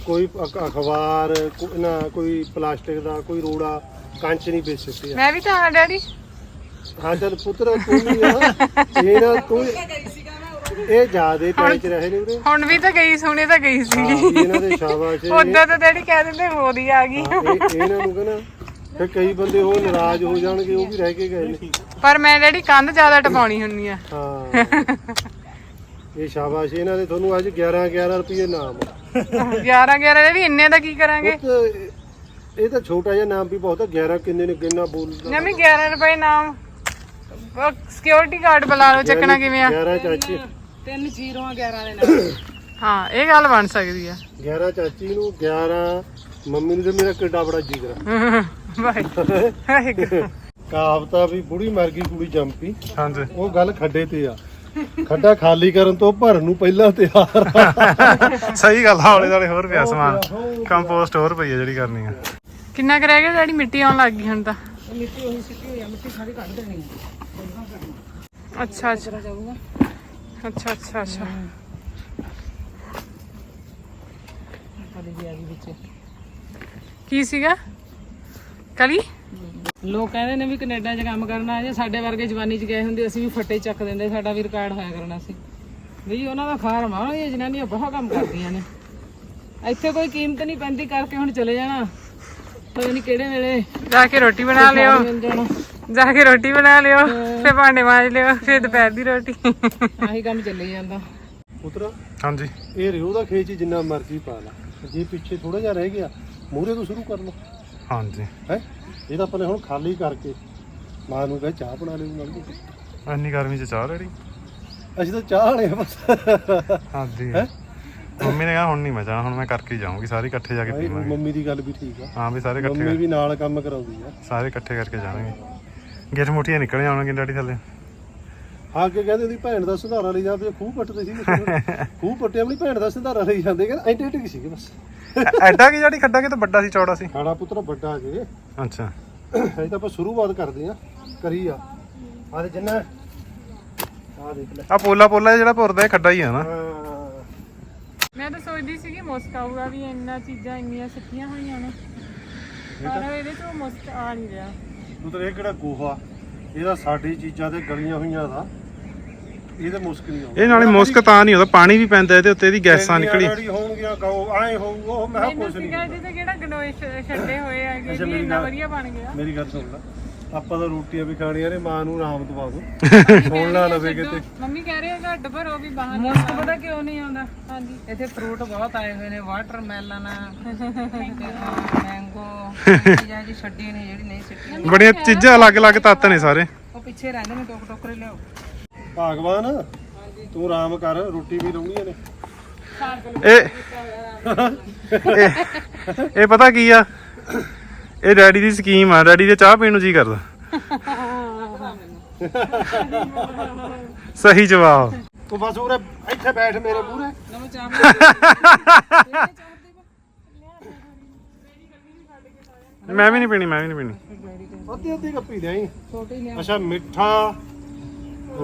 ਕੋਈ ਅਖ- ਅਖਬਾਰ ਕੋ- ਨਾ ਕੋਈ ਪਲਾਸਟਿਕ ਦਾ ਕੋਈ ਰੋੜਾ ਕੰਚ ਨਹੀਂ ਵੇਚ ਸਕਦੀ ਮੈਂ ਵੀ ਤਾਂ ਹਾਂ ਡੈਡੀ। ਹਾਂ ਚੱਲ ਪੁੱਤਰ ਤੂੰ ਵੀ ਆ। ਇਹ ਤੂੰ ਇਹ ਜਿਆਦੇ ਟੈਚ ਰਹੇ ਨੇ ਉਰੇ ਹੁਣ ਵੀ ਤਾਂ ਗਈ ਸੁਣੇ ਤਾਂ ਗਈ ਹਾਂ, ਸੀ ਵੀ ਇਹਨਾਂ ਦੇ ਸ਼ਾਬਾਸ਼। ਉਦੋਂ ਤਾਂ ਡੈਡੀ ਕਹਿ ਦਿੰਦੇ ਹੋਦੀ ਆ ਗਈ। ਹਾਂ, ਇਹ ਇਹਨਾਂ ਨੂੰ ਕਹਿੰਦਾ ਫਿਰ ਕਈ ਬੰਦੇ ਉਹ ਨਾਰਾਜ਼ ਹੋ ਜਾਣਗੇ ਉਹ ਵੀ ਰਹਿ ਕੇ ਗਏ ਨੇ। ਪਰ ਮੈਂ ਡੈਡੀ ਕੰਧ ਜ਼ਿਆਦਾ ਟਪਾਉਣੀ ਹੁੰਨੀ ਆ। ਹਾਂ। ਇਹ ਸ਼ਾਬਾਸ਼ ਇਹਨਾਂ ਦੇ ਤੁਹਾਨੂੰ ਅੱਜ 11 11 ਰੁਪਏ ਨਾਮ ਆ। 11 11 ਡੈਡੀ ਇੰਨੇ ਦਾ ਕੀ ਕਰਾਂਗੇ? ਪੁੱਤ ਇਹ ਤਾਂ ਛੋਟਾ ਜਿਹਾ ਨਾਮ ਵੀ ਬਹੁਤ ਆ 11 ਕਿੰਨੇ ਨੇ ਕਿੰਨਾ ਬੋਲਦਾ। ਨਵੀਂ 11 ਰੁਪਏ ਨਾਮ। ਸਿਕਿਉਰਿਟੀ ਗਾਰਡ ਬੁਲਾ ਲਓ ਚੱਕਣਾ ਕਿਵੇਂ ਆ? 11 ਚਾਚੀ। ਤਿੰਨ ਜ਼ੀਰੋਆਂ 11 ਦੇ ਨਾਲ। ਹਾਂ ਇਹ ਗੱਲ ਬਣ ਸਕਦੀ ਆ। 11 ਚਾਚੀ ਨੂੰ 11 ਮੰਮੀ ਨੂੰ ਤੇ ਮੇਰਾ ਕਿੱਡਾ ਬੜਾ ਜਿਗਰਾ ਵਾਹਿਗੁਰੂ ਕਹਾਵਤਾ ਵੀ ਬੁੜੀ ਮਰ ਗਈ ਕੁੜੀ ਜੰਪੀ ਹਾਂਜੀ। ਉਹ ਗੱਲ ਖੱਡੇ ਤੇ ਆ। ਖੱਡਾ ਖਾਲੀ ਕਰਨ ਤੋਂ ਭਰਨ ਨੂੰ ਪਹਿਲਾਂ ਤਿਆਰ ਆ। <laughs> ਸਹੀ ਗੱਲ ਆ ਹੌਲੇ ਦਾਲੇ ਹੋਰ ਪਿਆ ਸਮਾਨ। ਕੰਪੋਸਟ ਹੋਰ ਪਈ ਆ ਜਿਹੜੀ ਕਰਨੀ ਆ। ਕਿੰਨਾ ਕੁ ਰਹਿ ਗਿਆ ਡੈਡੀ? ਮਿੱਟੀ ਆਉਣ ਲੱਗ ਗਈ ਹੁਣ ਤਾਂ। ਮਿੱਟੀ ਉਹੀ ਸਿੱਟੀ ਹੋਈ ਆ ਮਿੱਟੀ ਸਾਰੀ ਕੱਢ ਦੇਣੀ ਆ। ਅੱਛਾ ਅੱਛਾ। ਜਾਊਗਾ ਅੱਛਾ ਅੱਛਾ ਅੱਛਾ। ਕਦੇ ਵੀ ਆ ਗਈ ਵਿੱਚ ਕੀ ਸੀਗਾ? ਕਲੀ? ਲੋਕ ਕਹਿੰਦੇ ਨੇ ਵੀ ਕੈਨੇਡਾ 'ਚ ਕੰਮ ਕਰਨਾ ਜੇ ਸਾਡੇ ਵਰਗੇ ਜਵਾਨੀ 'ਚ ਗਏ ਹੁੰਦੇ ਅਸੀਂ ਵੀ ਫੱਟੇ ਚੱਕ ਦਿੰਦੇ ਸਾਡਾ ਵੀ ਰਿਕਾਰਡ ਹੋਇਆ ਕਰਨਾ ਸੀ। ਵੀ ਉਹਨਾਂ ਦਾ ਫਾਰਮ ਆ ਇਹ ਜਨਾਨੀਆਂ ਬਹੁਤ ਕੰਮ ਕਰਦੀਆਂ ਨੇ। ਇੱਥੇ ਕੋਈ ਕੀਮਤ ਨਹੀਂ ਪੈਂਦੀ ਕਰਕੇ ਹੁਣ ਚਲੇ ਜਾਣਾ। ਪਤਾ ਨਹੀਂ ਕਿਹੜੇ ਵੇਲੇ ਜਾ ਕੇ ਰੋਟੀ ਬਣਾ ਲਿਓ। ਜਾ ਕੇ ਰੋਟੀ ਬਣਾ ਲਿਓ ਫਿਰ ਭਾਂਡੇ ਮਾਂਜ ਲਿਓ ਫਿਰ ਦੁਪਹਿਰ ਦੀ ਰੋਟੀ। ਆਹੀ ਕੰਮ ਚੱਲੀ ਜਾਂਦਾ। ਪੁੱਤਰਾ ਹਾਂਜੀ। ਇਹ ਰਿਓ ਦਾ ਖੇਚ ਹੀ ਜਿੰਨਾ ਮਰਜ਼ੀ ਪਾ ਲਾ। ਜੇ ਪਿੱਛੇ ਥੋੜਾ ਜਿਹਾ ਰਹਿ ਗਿਆ ਮੂਹਰੇ ਤੋਂ ਸ਼ੁਰੂ ਕਰ ਲਓ ਹਾਂਜੀ। ਹੈ? ਇਹ ਤਾਂ ਆਪਣੇ ਹੁਣ ਖਾਲੀ ਕਰਕੇ ਮਾਂ ਨੂੰ ਕਹੇ ਚਾਹ ਬਣਾ ਲਿਓ ਨਾਲ ਇੰਨੀ ਗਰਮੀ ਚ ਚਾਹ ਰੈਡੀ ਅਸੀਂ ਤਾਂ ਚਾਹ ਵਾਲੇ ਆ ਬਸ। ਹਾਂਜੀ। ਹੈਂ? ਮੰਮੀ ਨੇ ਕਿਹਾ ਹੁਣ ਨਹੀਂ ਮੈਂ ਜਾਣਾ ਹੁਣ ਮੈਂ ਕਰਕੇ ਹੀ ਜਾਊਂਗੀ ਸਾਰੇ ਇਕੱਠੇ ਜਾ ਕੇ ਭਾਈ, ਪੀਵਾਂਗੇ। ਮੰਮੀ ਦੀ ਗੱਲ ਵੀ ਠੀਕ ਆ। ਹਾਂ ਵੀ ਸਾਰੇ ਇਕੱਠੇ ਮੰਮੀ ਵੀ ਨਾਲ ਕੰਮ ਕਰਾਉਂਦੀ ਆ। ਸਾਰੇ ਇਕੱਠੇ ਕਰਕੇ ਜਾਣਗੇ। ਗਿੱਠ ਮੁੱਠੀਆਂ ਨਿਕਲ ਜਾਣਗੇ ਡੈਡੀ ਥੱਲੇ। ਹਾਂ ਕਿ ਕਹਿੰਦੇ ਉਹਦੀ ਭੈਣ ਦਾ ਸੁਧਾਰਾ ਲਈ ਜਾਂਦੇ ਖੂਹ ਪੱਟਦੇ ਸੀ <laughs> ਖੂਹ ਪੱਟੇ ਆਪਣੀ ਭੈਣ ਦਾ ਸੁਧਾਰਾ ਲਈ ਜਾਂਦੇ ਕਹਿੰਦੇ ਐਡੇ ਐਡੇ ਸੀਗੇ ਬਸ। ਐਡਾ ਕੀ ਜਿਹੜੀ ਖੱਡਾ ਕਿ ਤਾਂ ਵੱਡਾ ਸੀ ਚੌੜਾ ਸੀ? ਖਾਣਾ ਪੁੱਤਰ ਵੱਡਾ ਜੇ ਅੱਛਾ। ਅਜੇ ਤਾਂ ਆਪਾਂ ਸ਼ੁਰੂਆਤ ਕਰਦੇ ਆ ਕਰੀ ਆ। ਆ ਤੇ ਜਿੰਨਾ। ਆ ਦੇਖ ਲੈ। ਆ ਪੋਲਾ ਪੋਲਾ ਜਿਹੜਾ ਭੁਰਦਾ ਇਹ ਖੱਡਾ ਹੀ ਆ ਨਾ। ਮੈਂ ਤਾਂ ਸੋਚਦੀ ਸੀ ਕਿ ਮੁਸਕ ਆਊਗਾ ਵੀ ਇੰਨਾ ਚੀਜ਼ਾਂ ਇੰਨੀਆਂ ਸਿੱਟੀਆਂ ਹੋਈਆਂ ਨੇ। ਪਰ ਇਹਦੇ ਚੋਂ ਮੁਸਕ ਆ ਨਹੀਂ ਰਿਹਾ। ਪੁੱਤਰ ਇਹ ਕਿਹੜਾ ਗੋਹਾ? ਇਹਦਾ ਸਾਡੀ ਚੀਜ਼ਾਂ ਤੇ ਗਲੀਆਂ ਹੋਈਆਂ ਦਾ। ਇਹਦੇ ਮੁਸ਼ਕ ਨਹੀਂ ਆਉਂਦਾ। ਇਹ ਨਾਲੇ ਮੁਸਕ ਤਾਂ ਨਹੀਂ ਹੁੰਦਾ ਪਾਣੀ ਵੀ ਪੈਂਦਾ ਇਹਦੇ ਉੱਤੇ ਇਹਦੀ ਗੈਸਾਂ ਨਿਕਲੀ। ਜਿਹੜੀ ਹੋਣਗੀਆਂ ਗਾਉ ਐ ਹੋਊ ਉਹ ਮੈਂ ਕਿਹਾ ਮੈਨੂੰ ਕੁਛ ਨਹੀਂ ਸੀਗਾ ਇਹਦੇ ਤੇ ਕਿਹੜਾ ਗਨੋਏ ਛ- ਛੱਡੇ ਹੋਏ ਹੈਗੇ ਅੱਛਾ, ਜੀ ਮੇਰੀ ਇੰਨਾ ਗੱਲ- ਵਧੀਆ ਬਣ ਗਿਆ। ਮੇਰੀ ਗੱਲ ਸੁਣ ਲੈ। ਆਪਾਂ ਤਾਂ ਰੋਟੀਆਂ ਵੀ ਖਾਣੀਆਂ ਨੇ ਮਾਂ ਨੂੰ ਆਰਾਮ ਦਵਾ ਦੋ। ਸੁਣ ਨਾ ਲਵੇ ਕਿਤੇ। ਮੰਮੀ ਕਹਿ ਰਹੇ ਆ ਘੱਟ ਭਰੋ ਵੀ ਬਾਹਰ ਨਾ ਮੁਸਕ ਪਤਾ ਕਿਉਂ ਨਹੀਂ ਆਉਂਦਾ? ਹਾਂਜੀ। ਇੱਥੇ ਫਰੂਟ ਬਹੁਤ ਆਏ ਹੋਏ ਨੇ ਵਾਟਰਮੈਲਨ ਮੈਂਗੋ ਚੀਜ਼ਾਂ ਜੀ ਛੱਡੀ ਨਹੀਂ ਜਿਹੜੀ ਨਹੀਂ ਸਿੱਟੀ ਬੜੀਆਂ ਚੀਜ਼ਾਂ ਅਲੱਗ-ਅਲੱਗ ਤੱਤ ਨੇ ਸਾਰੇ। ਉਹ ਪਿੱਛੇ ਰਹਿੰਦੇ ਨੇ ਟੋਕ ਟੋਕਰੇ ਲਿਆਓ। ਭਾਗਵਾਨ ਤੂੰ ਆਰਾਮ ਕਰ ਰੋਟੀ ਵੀ ਲਾਉਣੀਆਂ ਨੇ <laughs> ਇਹ- ਇਹ ਪਤਾ ਕੀ ਆ? ਇਹ ਡੈਡੀ ਦੀ ਸਕੀਮ ਆ ਡੈਡੀ ਦੇ ਚਾਹ ਪੀਣ ਨੂੰ ਜੀ ਕਰਦਾ। ਸਹੀ ਜਵਾਬ। ਤੂੰ ਬਸ ਉਰੇ ਇੱਥੇ ਬੈਠ ਮੇਰੇ ਮੂਹਰੇ। ਨਵਾਂ ਚਾਹ ਮੈਂ ਵੀ ਨਹੀਂ ਪੀਣੀ ਮੈਂ ਵੀ ਨਹੀਂ ਪੀਣੀ। ਅੱਧੀ ਅੱਧੀ ਕੱਪੀ ਲਿਆਈ। ਛੋਟੀ ਲਿਆ ਅੱਛਾ ਮਿੱਠਾ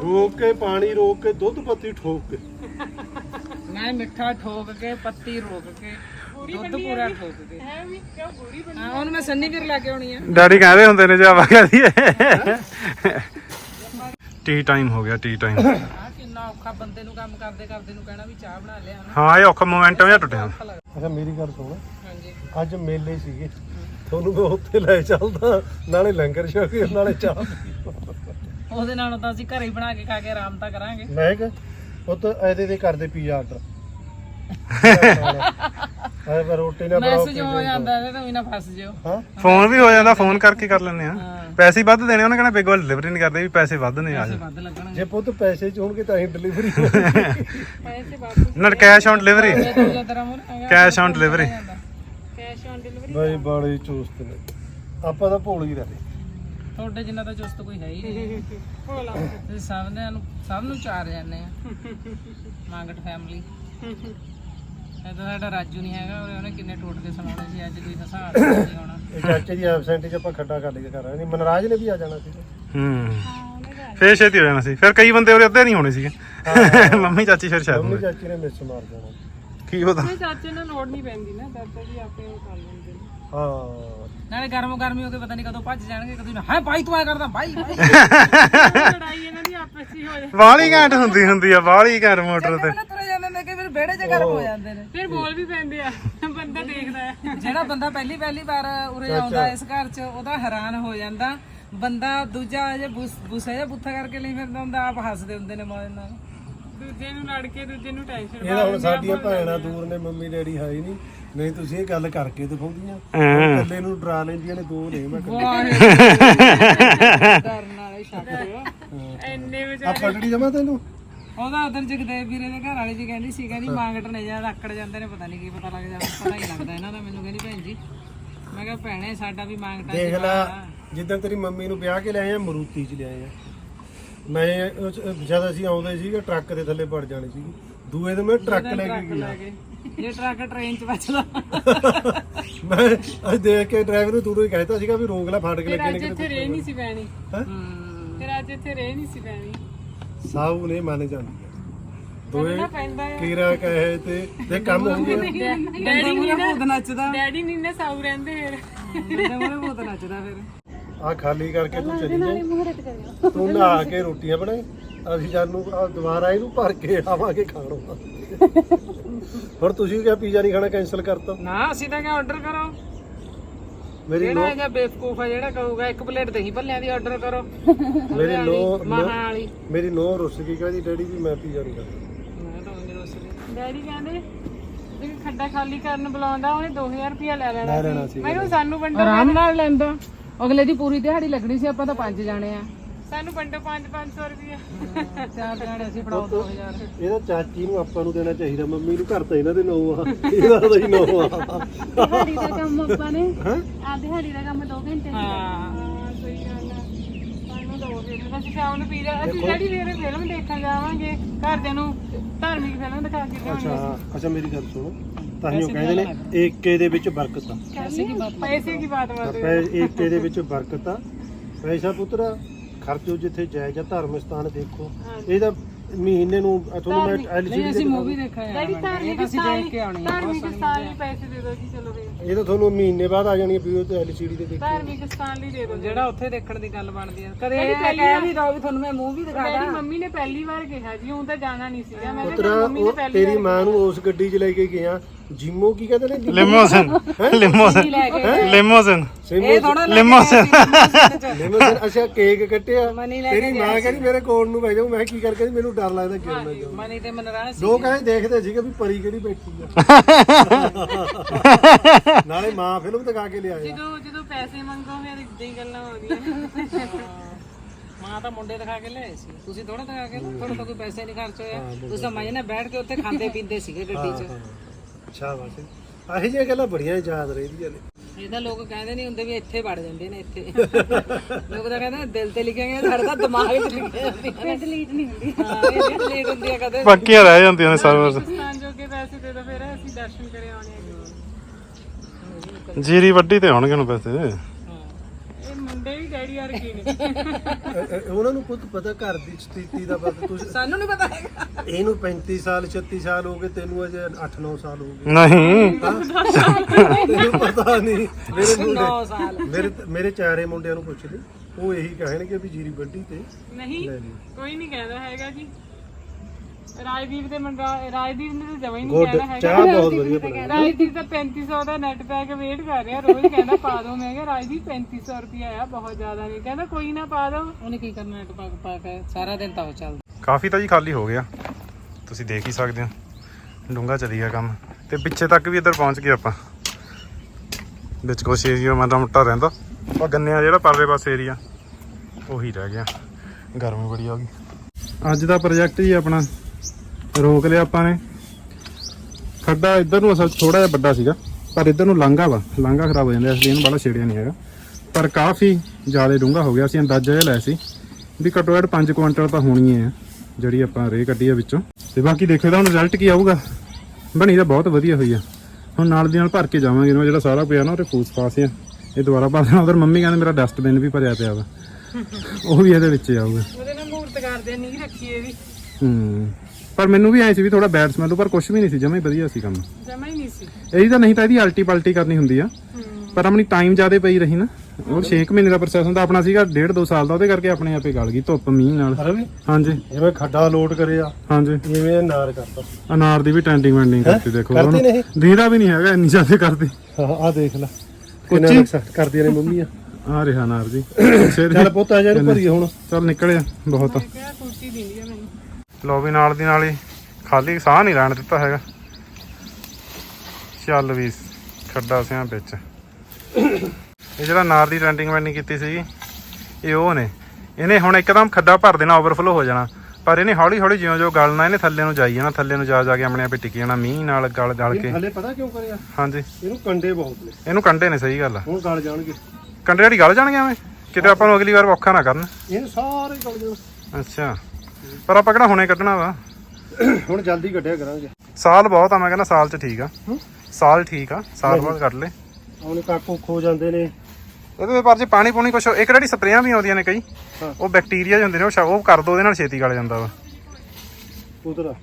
ਰੋਕ ਕੇ ਪਾਣੀ ਰੋਕ ਕੇ ਦੁੱਧ ਪੱਤੀ ਠੋਕ ਕੇ। ਮੈਂ ਮਿੱਠਾ ਠੋਕ ਕੇ ਪੱਤੀ ਰੋਕ ਕੇ। ਦੁੱਧ ਬੰਨੀ ਪੂਰਾ ਠੋਕ ਕੇ ਹੈ ਵੀ ਕਿਉਂ ਪੂਰੀ ਬੰਨੀ ਹਾਂ ਉਹਨੂੰ ਮੈਂ ਸੰਨੀ ਵੀਰ ਲੈ ਕੇ ਆਉਣੀ ਆ। ਡੈਡੀ ਕਹਿੰਦੇ ਹੁੰਦੇ ਨੇ ਜਾਵਾ ਕਹਦੀਏ ਟੀ ਟਾਈਮ ਹੋ ਗਿਆ ਟੀ ਟਾਈਮ ਆ ਕਿੰਨਾ ਔਖਾ ਬੰਦੇ ਨੂੰ ਕੰਮ ਕਰਦੇ ਕਰਦੇ ਨੂੰ ਕਹਿਣਾ ਵੀ ਚਾਹ ਬਣਾ ਲਿਆ ਹਾਂ ਇਹ ਔਖਾ ਮੋਮੈਂਟਮ ਜਿਹਾ ਟੁੱਟਿਆ। ਅੱਛਾ ਮੇਰੀ ਗੱਲ ਸੁਣ। ਹਾਂਜੀ। ਅੱਜ ਮੇਲੇ ਸੀਗੇ। ਤੁਹਾਨੂੰ ਮੈਂ ਉੱਥੇ ਲੈ ਚੱਲਦਾ। ਨਾਲੇ ਲੰਗਰ ਛਕ ਨਾਲੇ ਚਾਹ ਉਹਦੇ ਨਾਲੋਂ ਤਾਂ ਅਸੀਂ ਘਰੇ ਹੀ ਬਣਾ ਕੇ ਖਾ ਕੇ ਆਰਾਮ ਤਾਂ ਕਰਾਂਗੇ। ਮੈਂ ਕਿ ਉਹ ਤਾਂ ਇਹਦੇ ਦੇ ਕਰਦੇ ਪੀਜ਼ਾ ਆਰਡਰ ਆਏ ਪਰ ਰੋਟੀ ਨਾ ਬਣਾਓ ਮੈਸੇਜ ਹੋ ਜਾਂਦਾ ਤਾਂ ਵੀ ਨਾ ਫਸ ਜਿਓ। ਹਾਂ? ਫੋਨ ਵੀ ਹੋ ਜਾਂਦਾ ਫੋਨ ਕਰਕੇ ਕਰ ਲੈਂਦੇ ਆ। ਪੈਸੇ ਹੀ ਵੱਧ ਦੇਣੇ ਉਹਨੇ ਕਹਿਣਾ ਬਿਗ ਵਾਲ ਡਿਲੀਵਰੀ ਨਹੀਂ ਕਰਦੇ ਵੀ ਪੈਸੇ ਵੱਧ ਨੇ ਆ ਜਾ। ਵੱਧ ਲੱਗਣਗੇ। ਜੇ ਪੁੱਤ ਪੈਸੇ ਚ ਹੋਣਗੇ ਤਾਂ ਹੀ ਡਿਲੀਵਰੀ <laughs> ਪੈਸੇ ਬਾਪੂ ਨਾ cash on delivery cash on delivery cash on delivery ਬਈ ਬੜੇ ਚੁਸਤ ਨੇ। ਆਪਾਂ ਤਾਂ ਭੋਲ ਹੀ ਰਹੇ ਤੁਹਾਡੇ ਜਿੰਨਾ ਤਾਂ ਚੁਸਤ ਕੋਈ ਹੈ ਹੀ ਨਹੀਂ। <laughs> ਭੋਲਾ। ਤੁਸੀਂ ਸਭ ਨੇ ਨੂੰ ਸਭ ਨੂੰ ਚਾਰ ਜਾਂਦੇ ਆ। ਮੰਗਟ ਫੈਮਿਲੀ ਇਹ ਤਾਂ ਸਾਡਾ ਰਾਜੂ ਨਹੀਂ ਹੈਗਾ ਉਹਨੇ ਉਹਨੇ ਕਿੰਨੇ ਟੋਟ ਕੇ ਸੁਣਾਉਣੇ ਸੀ ਅੱਜ ਕੋਈ ਹਿਸਾਬ <coughs> ਨਹੀਂ ਹੋਣਾ। ਇਹ ਚਾਚੇ ਦੀ ਐਬਸੈਂਟ ਚ ਆਪਾਂ ਖੱਡਾ ਕਰ ਲਈ ਕਰ ਰਹੇ ਨਹੀਂ ਮਨਰਾਜ ਨੇ ਵੀ ਆ ਜਾਣਾ ਸੀ। ਹੂੰ। ਫੇਰ ਛੇਤੀ ਹੋ ਜਾਣਾ ਸੀ। ਫਿਰ ਕਈ ਬੰਦੇ ਉਹਦੇ ਅੱਧੇ ਨਹੀਂ ਹੋਣੇ ਸੀਗੇ। ਮੰਮੀ ਚਾਚੀ ਫਿਰ ਸ਼ਾਇਦ ਮੰਮੀ ਹੋਣੇ। ਚਾਚੀ ਨੇ ਮਿਸ ਮਾਰ ਜਾਣਾ। ਕੀ ਪਤਾ? ਇਹ ਚਾਚੇ ਨਾਲ ਲੋੜ ਨਹੀਂ ਪੈਂਦੀ ਨਾ। ਦਾਦਾ ਜੀ ਆਪੇ ਉਹ ਕਰ ਲੈਂਦੇ ਨੇ ਹਾਂ। ਨਾਲੇ ਗਰਮ ਗਰਮੀ ਹੋ ਕੇ ਪਤਾ ਨਹੀਂ ਕਦੋਂ ਭੱਜ ਜਾਣਗੇ ਕਦੋਂ ਹਾਂ ਭਾਈ ਤੂੰ ਐ ਕਰਦਾ ਭਾਈ ਭਾਈ ਲੜਾਈ ਇਹਨਾਂ ਦੀ ਆਪਸ ਵਿੱਚ ਹੀ ਹੋ ਜਾਂਦੀ। ਬਾਹਲੀ ਘੈਂਟ ਹੁੰਦੀ ਹੁੰਦੀ ਆ ਬਾਹਲੀ ਘੈਂਟ ਮੋਟਰ ਤੇ। ਪਹਿਲਾਂ ਤੁਰੇ ਵਿਹੜੇ 'ਚ ਗਰਮ ਹੋ ਜਾਂਦੇ ਨੇ। ਫਿਰ ਬੋਲ ਵੀ ਪੈਂਦੇ ਆ ਬੰਦਾ ਦੇਖਦਾ ਹੈ। ਜਿਹੜਾ ਬੰਦਾ ਪਹਿਲੀ ਪਹਿਲੀ ਵਾਰ ਉਰੇ ਆਉਂਦਾ ਇਸ ਘਰ 'ਚ ਉਹਦਾ ਹੈਰਾਨ ਹੋ ਜਾਂਦਾ। ਬੰਦਾ ਦੂਜਾ ਜੇ ਬੁੱਸਾ ਜਿਹਾ ਬੁੱਥਾ ਕਰਕੇ ਲਈ ਫਿਰਦਾ ਹੁੰਦਾ ਆਪ ਹੱਸਦੇ ਹੁੰਦੇ ਨੇ ਮੌਜ ਨਾਲ। ਦੂਜੇ ਨੂੰ ਲੜ ਕੇ ਦੂਜੇ ਨੂੰ ਟੈਨਸ਼ਨ ਇਹ ਤਾਂ ਹੁਣ ਸਾਡੀਆਂ ਭੈਣਾਂ ਦੂਰ ਨੇ ਮੰਮੀ ਡੈਡੀ ਹੈ ਹੀ ਨਹੀਂ। ਨਹੀਂ ਤੁਸੀਂ ਇਹ ਗੱਲ ਕਰਕੇ ਦਿਖਾਉਂਦੀਆਂ। ਇਕੱਲੇ ਨੂੰ ਡਰਾ ਲੈਂਦੀਆਂ ਨੇ ਦੋ ਨੇ ਮੈਂ <laughs> ਡਰਨ ਵਾਲੇ ਸ਼ੱਕ ਐਨੇ ਵਿੱਚ ਆ ਪਟੜੀ ਜਮਾ ਤੈਨੂੰ? ਉਹਦਾ ਉਧਰ ਜਗਦੇਵ ਵੀਰੇ ਦੇ ਘਰ ਵਾਲੀ ਜੀ ਕਹਿੰਦੀ ਸੀ ਕਹਿੰਦੀ ਮਾਂਗਟ ਨੇ ਜਾਂ ਆਕੜ ਜਾਂਦੇ ਨੇ ਪਤਾ ਨਹੀਂ ਕੀ ਪਤਾ ਲੱਗ ਜਾਂਦਾ ਪਤਾ ਹੀ ਲੱਗਦਾ ਇਹਨਾਂ ਦਾ ਮੈਨੂੰ ਕਹਿੰਦੀ ਭੈਣ ਜੀ ਮੈਂ ਕਿਹਾ ਭੈਣੇ ਸਾਡਾ ਵੀ ਮਾਂਗਟਾ ਦੇਖ ਲੈ ਜਿੱਦਾਂ ਤੇਰੀ ਮੰਮੀ ਨੂੰ ਵਿਆਹ ਕੇ ਲਿਆਏ ਆ ਮਰੂਤੀ ਚ ਲਿਆਏ ਆ ਮੈਂ ਉਹ 'ਚ- ਜਦ ਅਸੀਂ ਆਉਂਦੇ ਸੀਗੇ ਟਰੱਕ ਦੇ ਥੱਲੇ ਵੜ ਜਾਣੀ ਸੀਗੀ ਦੂਏ ਦਿਨ ਮੈਂ ਟਰੱਕ ਲੈ ਕੇ ਗਿਆ। ਜੇ ਟਰੱਕ ਟ੍ਰੇਨ 'ਚ ਬਚਦਾ ਮੈਂ ਅੱਜ ਦੇਖ ਕੇ ਡਰਾਈਵਰ ਨੂੰ ਦੂਰੋਂ ਹੀ ਕਹਿਤਾ ਸੀਗਾ ਵੀ ਰੋਕ ਲੈ ਫਾਟਕ ਲੱਗੇ ਨੇ ਇੱਥੇ ਰਹਿ ਨਹੀਂ ਸੀ ਪੈਣੀ। ਹੈਂ? ਫਿਰ ਅੱਜ ਇੱਥੇ ਰਹਿ ਨਹੀਂ ਸੀ ਪੈਣੀ। ਸਾਊ ਨੇ ਮੰਨ ਜਾਂਦੀ ਆ। ਦੋਏ ਕੀਰਾ ਕਹੇ ਤੇ ਤੇ ਕੰਮ ਹੋ ਗਿਆ। ਡੈਡੀ ਮੂਰੇ ਭੂਤ ਨੱਚਦਾ। ਡੈਡੀ ਨਹੀਂ ਨਾ ਸਾਊ ਰਹਿੰਦੇ ਫਿਰ। ਡੈਡੀ ਮੂਰੇ ਭੂਤ ਨੱਚਦਾ ਫਿਰ। ਆ ਖਾਲੀ ਕਰਕੇ ਤੂੰ ਚਲੀ ਕਰਿਓ ਤੂੰ ਨਹਾ ਕੇ ਰੋਟੀਆਂ ਬਣਾਏ ਅਸੀਂ ਜਾਨੂੰ ਦੁਬਾਰਾ ਇਹਨੂੰ ਭਰ ਕੇ ਆਵਾਂਗੇ ਖਾਣ। <laughs> ਹੁਣ ਤੁਸੀਂ ਕਿਹਾ ਪੀਜ਼ਾ ਨਹੀਂ ਖਾਣਾ ਕੈਨਸਲ ਕਰਤਾ। ਨਾ ਅਸੀਂ ਤਾਂ ਕਿਹਾ ਆਰਡਰ ਕਰੋ। ਮੇਰੀ ਜਿਹੜਾ ਇਹ ਜਿਹਾ ਬੇਵਕੂਫ ਆ ਜਿਹੜਾ ਕਹੂਗਾ ਇੱਕ ਪਲੇਟ ਦਹੀਂ ਭੱਲਿਆਂ ਦੀ ਆਰਡਰ ਕਰੋ। ਮੇਰੀ ਨੋ ਮਹਾਂ ਵਾਲੀ। ਮੇਰੀ ਨੋ ਰੁੱਸ ਗਈ ਕਹਿੰਦੀ ਡੈਡੀ ਵੀ ਮੈਂ ਪੀਜ਼ਾ ਨਹੀਂ ਖਾਣਾ ਮੈਂ ਤਾਂ ਉਹਨੇ ਰੋਸ ਲਈ ਡੈਡੀ ਕਹਿੰਦੇ ਵੀ ਖੱਡਾ ਖਾਲੀ ਕਰਨ ਬੁਲਾਉਂਦਾ ਉਹਨੇ 2000 ਰੁਪਇਆ ਲੈ ਲੈ ਲੈਣਾ ਲੈਣਾ ਸੀ ਸੀ ਮੈਨੂੰ ਸਾਨੂੰ ਵੰਡੋ ਆਰਾਮ ਨਾਲ ਲੈਂਦਾ। ਅਗਲੇ ਦੀ ਪੂਰੀ ਦਿਹਾੜੀ ਲੱਗਣੀ ਸੀ ਆਪਾਂ ਤਾਂ ਪੰਜ ਜਾਣੇ ਆ। ਸਾਨੂੰ ਵੰਡੋ 5-500 ਰੁਪਇਆ ਚਾਰ ਜਾਣੇ ਅਸੀਂ ਫੜਾਓ 2000 ਇਹਦਾ ਚਾਚੀ ਨੂੰ ਆਪਾਂ ਨੂੰ ਦੇਣਾ ਚਾਹੀਦਾ ਮੰਮੀ ਨੂੰ ਘਰ ਤਾਂ ਇਹਨਾਂ ਦੇ ਨੋ ਆ। ਇਹਦਾ ਤਾਂ ਹੀ ਨੋ ਆ। ਦਿਹਾੜੀ ਦਾ ਕੰਮ ਆਪਾਂ ਨੇ। ਹੈਂ? ਆ ਦਿਹਾੜੀ ਦਾ ਕੰਮ 2 ਘੰਟੇ ਚ ਹਾਂ ਹਾਂ ਸਹੀ ਗੱਲ ਆ। ਸਾਨੂੰ ਦੋ ਫਿਰ ਅਸੀਂ ਸ਼ਾਮ ਨੂੰ ਪੀ ਜਾ ਅਸੀਂ ਜਿਹੜੀ ਫਿਰ ਫਿਲਮ ਦੇਖਣ ਜਾਵਾਂਗੇ ਘਰਦਿਆਂ ਨੂੰ ਧਾਰਮਿਕ ਫਿਲਮ ਦਿਖਾ ਕੇ ਲਿਆਉਣੀ ਅੱਛਾ ਅੱਛਾ ਮੇਰੀ ਗੱਲ ਸੁਣੋ। ਤਾਂ ਹੀ ਉਹ ਕਹਿੰਦੇ ਨੇ ਏਕੇ ਦੇ ਵਿੱਚ ਬਰਕਤ। ਆ ਪੈਸੇ ਕੀ ਬਾਤ ਪੈਸੇ ਕੀ ਬਾਤ ਬਾਤ ਪੈ ਏਕੇ ਦੇ ਵਿੱਚ ਬਰਕਤ। ਆ ਪੈਸਾ ਪੁੱਤਰਾ ਖਰਚੋ ਜਿੱਥੇ ਜਾਇਜ਼ ਆ ਧਾਰਮਿਕ ਸਥਾਨ ਦੇਖੋ। ਇਹਦਾ ਮਹੀਨੇ ਨੂੰ ਅ, ਤੁਹਾਨੂੰ ਮੈਂ ਨਹੀਂ ਐਲਸੀਡੀ ਅਸੀਂ ਮੂਵੀ ਦੇਖਿਆ ਯਾਰ ਧਾਰਮਿਕ ਅਸੀਂ ਸਥਾਨ ਦੇਖ ਕੇ ਆਉਣੀ ਆ। ਧਾਰਮਿਕ ਸਥਾਨ ਲਈ ਪੈਸੇ ਦੇ ਦਿਓ ਜੀ ਚਲੋ ਫਿਰ। ਇਹ ਤਾਂ ਤੁਹਾਨੂੰ ਮਹੀਨੇ ਬਾਅਦ ਆ ਜਾਣੀ ਵੀਡੀਓ ਤੇ ਐਲਸੀਡੀ ਤੇ ਦੇਖੋ। ਧਾਰਮਿਕ ਸਥਾਨ ਲਈ ਦੇ ਦਿਓ ਜਿਹੜਾ ਉੱਥੇ ਦੇਖਣ ਦੀ ਗੱਲ ਬਣਦੀ ਆ। ਕਦੇ ਇਹ ਕਹਿ ਵੀ ਦੋ ਵੀ ਤੁਹਾਨੂੰ ਮੈਂ ਮੂਵੀ ਦਿਖਾ ਮੇਰੀ ਮੰਮੀ ਨੇ ਪਹਿਲੀ ਵਾਰ ਕਿਹਾ ਜੀ ਹੁਣ ਤਾਂ ਜਾਣਾ ਨਹੀਂ ਸੀਗਾ। ਮੈਂ ਕਿਹਾ ਮੰਮੀ ਨੇ ਉਹ ਪਹਿਲੀ ਤੇਰੀ ਮਾਂ ਨੂੰ ਉਸ ਗੱਡੀ 'ਚ ਲੈ ਕੇ ਗਿਆ। ਜਿੰਮੋ ਕੀ ਕਹਿੰਦੇ ਨੇ? ਲਿਮੋਜ਼ਨ ਲਿਮੋਜ਼ਨ ਲੈ ਕੇ ਲਿਮੋਜ਼ਨ ਸਿਮੋ ਥੋੜਾ ਲਿਮੋਜ਼ਨ ਲਿਮੋਜ਼ਨ ਅੱਛਾ ਕੇਕ ਕੱਟਿਆ। ਮਨੀ ਲੈ ਤੇਰੀ ਮਾਂ ਕਹਿੰਦੀ ਮੇਰੇ ਕੋਲ ਨੂੰ ਬਹਿ ਜਾਓ। ਮੈਂ ਕੀ ਕਰਕੇ ਮੈਨੂੰ ਡਰ ਲੱਗਦਾ ਗਿਰ ਨਾ ਜਾਓ। ਮਨੀ ਤੇ ਮਨਰਾਜ ਸੀ। ਲੋਕ ਐਂ ਦੇਖਦੇ ਸੀਗੇ ਵੀ ਪਰੀ ਕਿਹੜੀ ਬੈਠੀ ਆ। ਨਾਲੇ ਮਾਂ ਫਿਲਮ ਦਿਖਾ ਕੇ ਲਿਆਇਆ। ਜਦੋਂ ਜਦੋਂ ਪੈਸੇ ਮੰਗੋ ਫਿਰ ਇਦਾਂ ਹੀ ਗੱਲਾਂ ਹੁੰਦੀਆਂ ਮਾਂ ਤਾਂ ਮੁੰਡੇ ਦਿਖਾ ਕੇ ਲਿਆਏ ਸੀ। ਤੁਸੀਂ ਥੋੜਾ ਦਿਖਾ ਕੇ ਤੁਹਾਡੇ ਤੋਂ ਕੋਈ ਪੈਸੇ ਨਹੀਂ ਖਰਚ ਹੋਇਆ ਤੁਸੀਂ ਮਜੇ ਨਾਲ ਬੈਠ ਕੇ ਉੱਥੇ ਖਾਂਦੇ ਪੀਂਦੇ ਸੀਗੇ ਗੱਡੀ 'ਚ। ਅੱਛਾ ਬਸ ਇਹੋ ਜਿਹੀਆਂ ਗੱਲਾਂ ਬੜੀਆਂ ਯਾਦ ਰਹਿੰਦੀਆਂ ਨੇ। ਇਹਦਾ ਲੋਕ ਕਹਿੰਦੇ ਨਹੀਂ ਹੁੰਦੇ ਵੀ ਇੱਥੇ ਵੜ ਜਾਂਦੇ ਨੇ ਇੱਥੇ। ਲੋਕ ਤਾਂ ਕਹਿੰਦੇ ਦਿਲ ਤੇ ਲਿਖਿਆ ਗਿਆ ਸਾਡੇ ਤਾਂ ਦਿਮਾਗ 'ਚ ਲਿਖਿਆ ਜਾਂਦੀਆਂ ਨੇ ਡਿਲੀਟ ਨਹੀਂ ਹੁੰਦੀ। ਹਾਂ ਇਹ ਡਿਲੀਟ ਹੁੰਦੀ ਆ ਕਦੇ। ਪੱਕੀਆਂ ਰਹਿ ਜਾਂਦੀਆਂ ਨੇ ਸਰਵਰ ਸਥਾਨ ਜੋਗੇ ਪੈਸੇ ਦੇ ਦਿਓ ਫਿਰ ਅਸੀਂ ਦਰਸ਼ਨ ਕਰੇ ਆਉਣੇ ਹੈਗੇ ਜੀਰੀ ਵੱਡੀ ਤੇ ਹੋਣਗੇ ਨੂੰ ਪੈਸੇ। ਇਹ ਮੁੰਡੇ ਵੀ ਡੈਡੀ ਡੈਡੀ ਵਰਗੇ ਨੇ? ਅ- ਅ- ਉਹਨਾਂ ਨੂੰ ਪੁੱਤ ਪਤਾ ਘਰ ਦੀ ਸਥਿਤੀ ਦਾ ਪਤਾ ਤੁਸੀਂ ਸਾਨੂੰ ਨਹੀਂ ਪਤਾ ਹੈਗਾ। ਇਹਨੂੰ 35 ਸਾਲ 36 ਸਾਲ ਹੋ ਗਏ ਤੈਨੂੰ ਅਜੇ 8-9 ਸਾਲ ਹੋ ਗਏ। ਨਹੀਂ। ਤੈਨੂੰ ਪਤਾ ਨਹੀਂ। ਮੇਰੇ ਮੁੰਡੇ 9 ਸਾਲ। ਮੇਰੇ ਮੇਰੇ ਚਾਰੇ ਮੁੰਡਿਆਂ ਨੂੰ ਪੁੱਛ ਲਈ ਉਹ ਇਹੀ ਕਹਿਣਗੇ ਵੀ ਜੀਰੀ ਵੱਢੀ ਤੇ ਨਹੀਂ ਲੈ ਲਈ। ਕੋਈ ਨਹੀਂ ਕਹਿੰਦਾ ਹੈਗਾ ਜੀ। ਰਾਜਦੀਪ ਦੇ ਮੰਗਾ ਰਾਜਦੀਪ ਨੇ ਤਾਂ ਜਮਾ ਹੀ ਨਹੀਂ ਗੁੱਡ ਕਹਿਣਾ ਚਾਹ ਹੈਗਾ ਬਹੁਤ ਵਧੀਆ ਬਣਾ। ਰਾਜਦੀਪ ਤਾਂ 3500 ਦਾ ਨੈਟ ਪੈਕ ਵੇਟ ਕਰ ਰਿਹਾ ਰੋਜ਼ ਕਹਿੰਦਾ ਪਾ ਦੋ ਮੈਂ ਕਿਹਾ ਰਾਜਦੀਪ 3500 ਰੁਪਇਆ ਆ ਬਹੁਤ ਜ਼ਿਆਦਾ ਨਹੀਂ। ਕਹਿੰਦਾ ਕੋਈ ਨਾ ਪਾ ਦੋ ਉਹਨੇ ਕੀ ਕਰਨਾ ਹੈ ਟਪਾ ਪਾ ਕੇ ਸਾਰਾ ਦਿਨ ਤਾਂ ਉਹ ਚੱਲਦਾ। ਕਾਫੀ ਤਾਂ ਜੀ ਖਾਲੀ ਹੋ ਗਿਆ। ਤੁਸੀਂ ਦੇਖ ਹੀ ਸਕਦੇ ਹੋ। ਡੂੰਗਾ ਚਲੀ ਗਿਆ ਕੰਮ। ਤੇ ਪਿੱਛੇ ਤੱਕ ਵੀ ਇੱਧਰ ਪਹੁੰਚ ਗਏ ਆਪਾਂ। ਵਿੱਚ ਕੁਛ ਏਰੀਆ ਮਾੜਾ ਮੋਟਾ ਰਹਿੰਦਾ। ਉਹ ਗੰਨਿਆਂ ਜਿਹੜਾ ਪਰਲੇ ਪਾਸੇ ਏਰੀਆ ਉਹੀ ਰਹਿ ਗਿਆ। ਗਰਮੀ ਬੜੀ ਆ ਗਈ। ਅੱਜ ਦਾ ਪ੍ਰੋਜੈਕਟ ਜੀ ਆਪਣਾ ਰੋਕ ਲਿਆ ਆਪਾਂ ਨੇ। ਖੱਡਾ ਇੱਧਰ ਨੂੰ ਅਸਲ ਥੋੜਾ ਜਿਹਾ ਵੱਡਾ ਸੀਗਾ ਪਰ ਇੱਧਰ ਨੂੰ ਲਾਂਘਾ ਵਾ ਲਾਂਘਾ ਖਰਾਬ ਹੋ ਜਾਂਦਾ ਇਸ ਲਈ ਇਹਨੂੰ ਬੜਾ ਛੇੜਿਆ ਨਹੀਂ ਹੈਗਾ। ਪਰ ਕਾਫੀ ਜ਼ਿਆਦਾ ਡੂੰਘਾ ਹੋ ਗਿਆ ਸੀ ਅੰਦਾਜ਼ਾ ਇਹ ਲਾਇਆ ਸੀ ਵੀ ਘੱਟੋ ਘੱਟ 5 ਕੁਇੰਟਲ ਤਾਂ ਹੋਣੀ ਹੈ ਜਿਹੜੀ ਆਪਾਂ ਰੇ ਕੱਢੀ ਆ ਵਿੱਚੋਂ। ਤੇ ਬਾਕੀ ਦੇਖੋ ਇਹਦਾ ਹੁਣ ਰਿਜ਼ਲਟ ਕੀ ਆਊਗਾ। ਬਣੀ ਤਾਂ ਬਹੁਤ ਵਧੀਆ ਹੋਈ ਆ। ਹੁਣ ਨਾਲ ਦੀ ਨਾਲ ਭਰ ਕੇ ਜਾਵਾਂਗੇ ਇਹਨੂੰ ਜਿਹੜਾ ਸਾਰਾ ਪਿਆ ਨਾ ਉਹਦੇ ਫੂਸ ਫਾਸ ਆ। ਇਹ ਦੁਬਾਰਾ ਭਰ ਦੇਣਾ ਉਧਰ ਮੰਮੀ ਕਹਿੰਦੇ ਮੇਰਾ ਡਸਟਬਿਨ ਵੀ ਭਰਿਆ ਪਿਆ ਵਾ। ਉਹ ਵੀ ਇਹਦੇ ਵਿੱਚ ਆਊਗਾ। ਉਹਦੇ ਨਾਲ ਮੂਰਤ ਕਰਦੇ ਨਹੀਂ ਰੱਖੀ ਇਹਦੀ ਹੂੰ। ਪਰ ਮੈਨੂੰ ਵੀ ਐ ਸੀ ਵੀ ਥੋੜਾ ਬੈਡ ਸਮੈਲ ਪਰ ਕੁਝ ਵੀ ਨਹੀਂ ਸੀ ਜਮਾ ਹੀ ਵਧੀਆ ਸੀ ਕੰਮ। ਜਮਾ ਹੀ ਨਹੀਂ ਸੀ। ਇਹਦੀ ਤਾਂ ਨਹੀਂ ਤਾਂ ਇਹਦੀ ਅਲਟੀ ਪਲਟੀ ਕਰਨੀ ਹੁੰਦੀ ਆ। ਪਰ ਆਪਣੀ ਟਾਈਮ ਜ਼ਿਆਦੇ ਪਈ ਰਹੀ ਨਾ। ਉਹ 6 ਮਹੀਨੇ ਦਾ ਪ੍ਰੋਸੈਸ ਹੁੰਦਾ ਆਪਣਾ ਸੀਗਾ 1.5 2 ਸਾਲ ਦਾ ਉਹਦੇ ਕਰਕੇ ਆਪਣੇ ਆਪੇ ਗਲ ਗਈ ਧੁੱਪ ਮੀਂਹ ਨਾਲ। ਹਾਂਜੀ। ਜਿਵੇਂ ਖੱਡਾ ਲੋਡ ਕਰਿਆ ਹਾਂਜੀ। ਜਿਵੇਂ ਨਾਰ ਕਰਤਾ। ਅਨਾਰ ਦੀ ਵੀ ਟੈਂਡਿੰਗ ਵੈਂਡਿੰਗ ਕਰਤੀ ਦੇਖੋ। ਉਹਨੂੰ ਨਹੀਂ? ਦੀਦਾ ਵੀ ਨਹੀਂ ਹੈਗਾ ਇੰਨੀ ਜ਼ਿਆਦਾ ਕਰਦੀ ਆ ਦੇਖ ਲੈ। ਕਿੰਨਾ? ਨੁਕਸਾਨ ਕਰਦੀਆਂ ਨੇ ਮੰਮੀਆਂ ਆ। ਰਿਹਾ ਅਨਾਰ <coughs> ਜੀ। ਚੱਲ ਪੁੱਤ ਆ ਜਾ ਇਹਨੂੰ ਭਰੀਏ ਹੁਣ। ਚੱਲ ਨਿਕਲਿਆ ਬਹੁਤ। ਮੈਂ ਕਿਹਾ ਕੁਰਸੀ ਦਿੰਦੀ ਆ ਮੈਨੂੰ। ਲੋ ਵੀ ਨਾਲ ਦੀ ਨਾਲ ਹੀ ਖਾਲੀ ਸਾਹ ਨਹੀਂ ਲੈਣ ਦਿੱਤਾ ਹੈਗਾ। ਚੱਲ ਵੀ ਖੱਡਾ ਸਿਆਂ ਵਿੱਚ। ਇਹ ਜਿਹੜਾ ਨਾਰ ਦੀ ਟੈਂਡਿੰਗ ਵੈਂਡਿੰਗ ਕੀਤੀ ਸੀ ਇਹ ਉਹ ਨੇ। ਇਹਨੇ ਹੁਣ ਇੱਕਦਮ ਖੱਡਾ ਭਰ ਦੇਣਾ ਓਵਰਫਲੋ ਹੋ ਜਾਣਾ। ਪਰ ਇਹਨੇ ਹੌਲੀ ਹੌਲੀ ਜਿਉਂ ਜਿਉਂ ਗਲਣਾ ਇਹਨੇ ਥੱਲੇ ਨੂੰ ਜਾਈ ਜਾਣਾ ਥੱਲੇ ਨੂੰ ਜਾ ਜਾ ਕੇ ਆਪਣੇ ਆਪੇ ਟਿਕ ਜਾਣਾ ਮੀਂਹ ਨਾਲ ਗਲ ਗਲ ਕੇ। ਹਲੇ ਪਤਾ ਕਿਉਂ ਕਰਿਆ? ਹਾਂਜੀ। ਇਹਨੂੰ ਕੰਡੇ ਬਹੁਤ ਨੇ। ਇਹਨੂੰ ਕੰਡੇ ਨੇ ਸਹੀ ਗੱਲ ਆ। ਹੁਣ ਗਲ ਜਾਣਗੇ। ਕੰਡੇ ਜਿਹੜੀ ਗਲ ਜਾਣਗੇ ਐਵੇਂ? ਕਿਤੇ ਆਪਾਂ ਨੂੰ ਅਗਲੀ ਵਾਰ ਔਖਾ ਨਾ ਕਰਨ। ਇਹਨੂੰ ਸਾਰੇ ਗਲ ਜਾਣ। ਅੱਛਾ। ਪਰ ਆਪਾਂ ਕਿਹੜਾ ਹੁਣੇ ਕੱਢਣਾ ਵਾ? ਹੁਣ ਜਲਦੀ ਕੱਢਿਆ ਕਰਾਂਗੇ। ਸਾਲ ਬਹੁਤ ਆ ਮੈਂ ਕਹਿੰਦਾ ਸਾਲ ਚ ਠੀਕ ਆ। ਸਾਲ ਠੀਕ ਆ ਸਾਲ ਬਾਅਦ ਕੱਢ ਲੈ। ਹੁਣ ਕਾਕੂ ਖੋ ਜਾਂਦੇ ਨੇ। ਇਹਦੇ ਵਿੱਚ ਪਰ ਜੇ ਪਾਣੀ ਪੂਣੀ ਕੁਛ ਇੱਕ ਜਿਹੜੀ ਸਪਰੇਆਂ ਵੀ ਆਉਂਦੀਆਂ ਨੇ ਕਈ ਹਾਂ। ਉਹ ਬੈਕਟੀਰੀਆ ਜਿਹੇ ਹੁੰਦੇ ਨੇ ਉਹ ਸ਼ਾ- ਉਹ ਕਰ ਦੋ ਉਹਦੇ ਨਾਲ ਛੇਤੀ ਗਲ ਜਾਂਦਾ ਵਾ। ਉਧਰ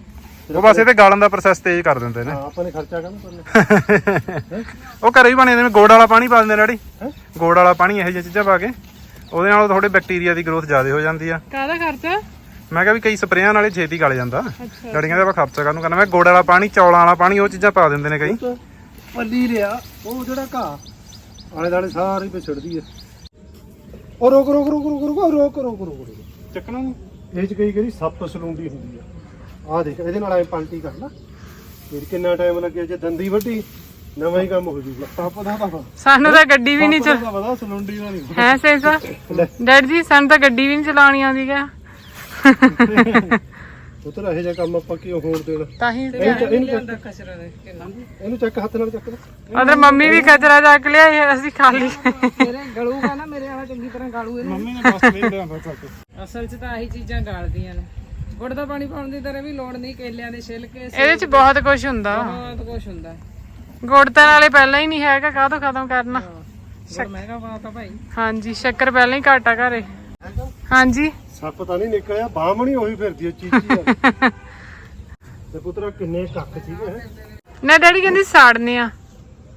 ਉਹ ਬਸ ਇਹਦੇ ਗਾਲਣ ਦਾ ਪ੍ਰੋਸੈਸ ਤੇਜ਼ ਕਰ ਦਿੰਦੇ ਨੇ। ਹਾਂ ਆਪਾਂ ਨੇ ਖਰਚਾ ਕਰਨਾ ਕਰਨਾ <laughs> ਉਹ ਘਰੇ ਹੀ ਬਣੇ ਨੇ ਗੋੜ ਵਾਲਾ ਪਾਣੀ ਪਾ ਦਿੰਦੇ ਨੇ ਡੈਡੀ। ਹੈਂ? ਗੋੜ ਵਾਲਾ ਪਾਣੀ ਇਹੋ ਜਿਹੀਆਂ ਚੀਜ਼ਾਂ ਪਾ ਕੇ ਉਹਦੇ ਨਾਲ ਥੋੜੇ ਬੈਕਟੀਰੀਆ ਦੀ ਗਰੋਥ ਜ਼ਿਆਦਾ ਹੋ ਜਾਂਦੀ ਆ। ਕਾਹਦਾ ਖਰਚਾ? ਮੈਂ ਕਿਹਾ ਵੀ ਕਈ ਸਪਰੇਆਂ ਨਾਲੇ ਛੇਤੀ ਗਲ ਜਾਂਦਾ। ਕਹਿੰਦੇ ਆਪਾਂ ਖਰਚਾ ਕਰਨ ਕਰਨਾ। ਮੈਂ ਗੋੜ ਵਾਲਾ ਪਾਣੀ ਚੌਲਾਂ ਵਾਲਾ ਪਾਣੀ ਉਹ ਚੀਜ਼ਾਂ ਪਾ ਦਿੰਦੇ ਨੇ ਕਈ। ਪੱਲੀ ਰਿਆ ਉਹ ਜਿਹੜਾ ਘਾਹ ਆਲੇ ਦਾਲੇ ਸਾਰੇ ਪਿਛੜਦੀ ਆ। ਉਹ ਰੋਕ ਰੋਕ ਰੋਕ ਰੋਕ ਰੋਕ ਰੋਕ ਰੋਕ ਰੋਕ ਚੱਕਣਾ ਨਹੀਂ ਇਹ ਚ ਕਈ ਕਰੀ ਸੱਪ ਸਲੂੰਡੀ ਹੁੰਦੀ ਆ। ਆਹ ਦੇਖ ਇਹਦੇ ਨਾਲ ਐ ਪਲਟੀ ਕਰ ਲਾ। ਫਿਰ ਕਿੰਨਾ ਟਾਈਮ ਲੱਗਿਆ ਜੇ ਦੰਦੀ ਵੱਢੀ ਨਵਾਂ ਹੀ ਕੰਮ ਹੋ ਜੂਗਾ। ਸੱਪ ਦਾ ਤਾਂ ਸਾਨੂੰ ਤਾਂ ਗੱਡੀ ਵੀ ਨਹੀਂ ਸੱਪ ਦਾ ਤਾਂ ਪਤਾ ਸਲੂੰਡੀ ਦਾ ਨਹੀਂ ਹੈ ਸੇਸਾ ਡੈਡ ਜੀ ਸਾਨੂੰ ਤਾਂ ਗੱਡੀ ਵੀ ਨਹੀਂ ਚਲਾਉਣੀ ਆਉਂਦੀ ਗਾ ਉਤਰ ਇਹੋ ਜਿਹਾ ਕੰਮ ਆਪਾਂ ਕਿਉਂ ਹੋਣ ਦੇਣਾ? ਤਾਂ ਹੀ ਇਹਨੂੰ ਚੱਕ- ਇਹਨੂੰ ਚੱਕ- ਦੇ ਕਿੰਨਾ ਇਹਨੂੰ ਚੱਕ ਹੱਥ ਨਾਲ ਚੱਕ ਲੈ ਉਧਰ ਮੰਮੀ ਵੀ ਖਚਰਾ ਚੱਕ ਲਿਆ ਅਸੀਂ ਖਾਲੀ। ਮੇਰੇ ਗਲੂਗਾ ਨਾ ਮੇਰੇ ਵਾਲਾ ਚੰਗੀ ਤਰ੍ਹਾਂ ਗਾਲੂ ਇਹਨੂੰ। ਮੰਮੀ ਨੇ ਬਸ ਵੇਖ ਲਿਆ ਬਸ ਚੱਕ। ਅਸਲ 'ਚ ਤਾਂ ਆਹੀ ਚੀਜ਼ਾਂ ਗਾਲਦੀਆਂ ਨੇ। ਗੁੜ ਦਾ ਪਾਣੀ ਪਾਉਣ ਦੀ ਤਰ੍ਹਾਂ ਵੀ ਲੋੜ ਨਹੀਂ ਕੇਲਿਆਂ ਦੇ ਛਿਲਕੇ ਇਹਦੇ ਚ ਬਹੁਤ ਕੁਝ ਹੁੰਦਾ। ਬਹੁਤ ਕੁਝ ਹੁੰਦਾ। ਗੁੜ ਤਾਂ ਨਾਲੇ ਪਹਿਲਾਂ ਹੀ ਨਹੀਂ ਹੈਗਾ ਕਾਹਤੋਂ ਖਤਮ ਕਰਨਾ? ਗੁੜ ਮਹਿੰਗਾ ਪਾਤਾ ਭਾਈ। ਹਾਂਜੀ ਸ਼ੱਕਰ ਪਹਿਲਾਂ ਹੀ ਘਾਟਾ ਘਰੇ। ਹਾਂਜੀ। ਸੱਪ ਤਾਂ ਨਹੀਂ ਨਿਕਲਿਆ ਬਾਹਮਣੀ ਉਹੀ ਫਿਰਦੀ ਆ ਚੀਚੀ ਆ। <laughs> ਤੇ ਪੁੱਤਰਾ ਕਿੰਨੇ ਕੱਖ ਸੀਗੇ ਹੈਂ। ਨਾ ਡੈਡੀ ਕਹਿੰਦੀ ਸਾੜਨੇ ਆ।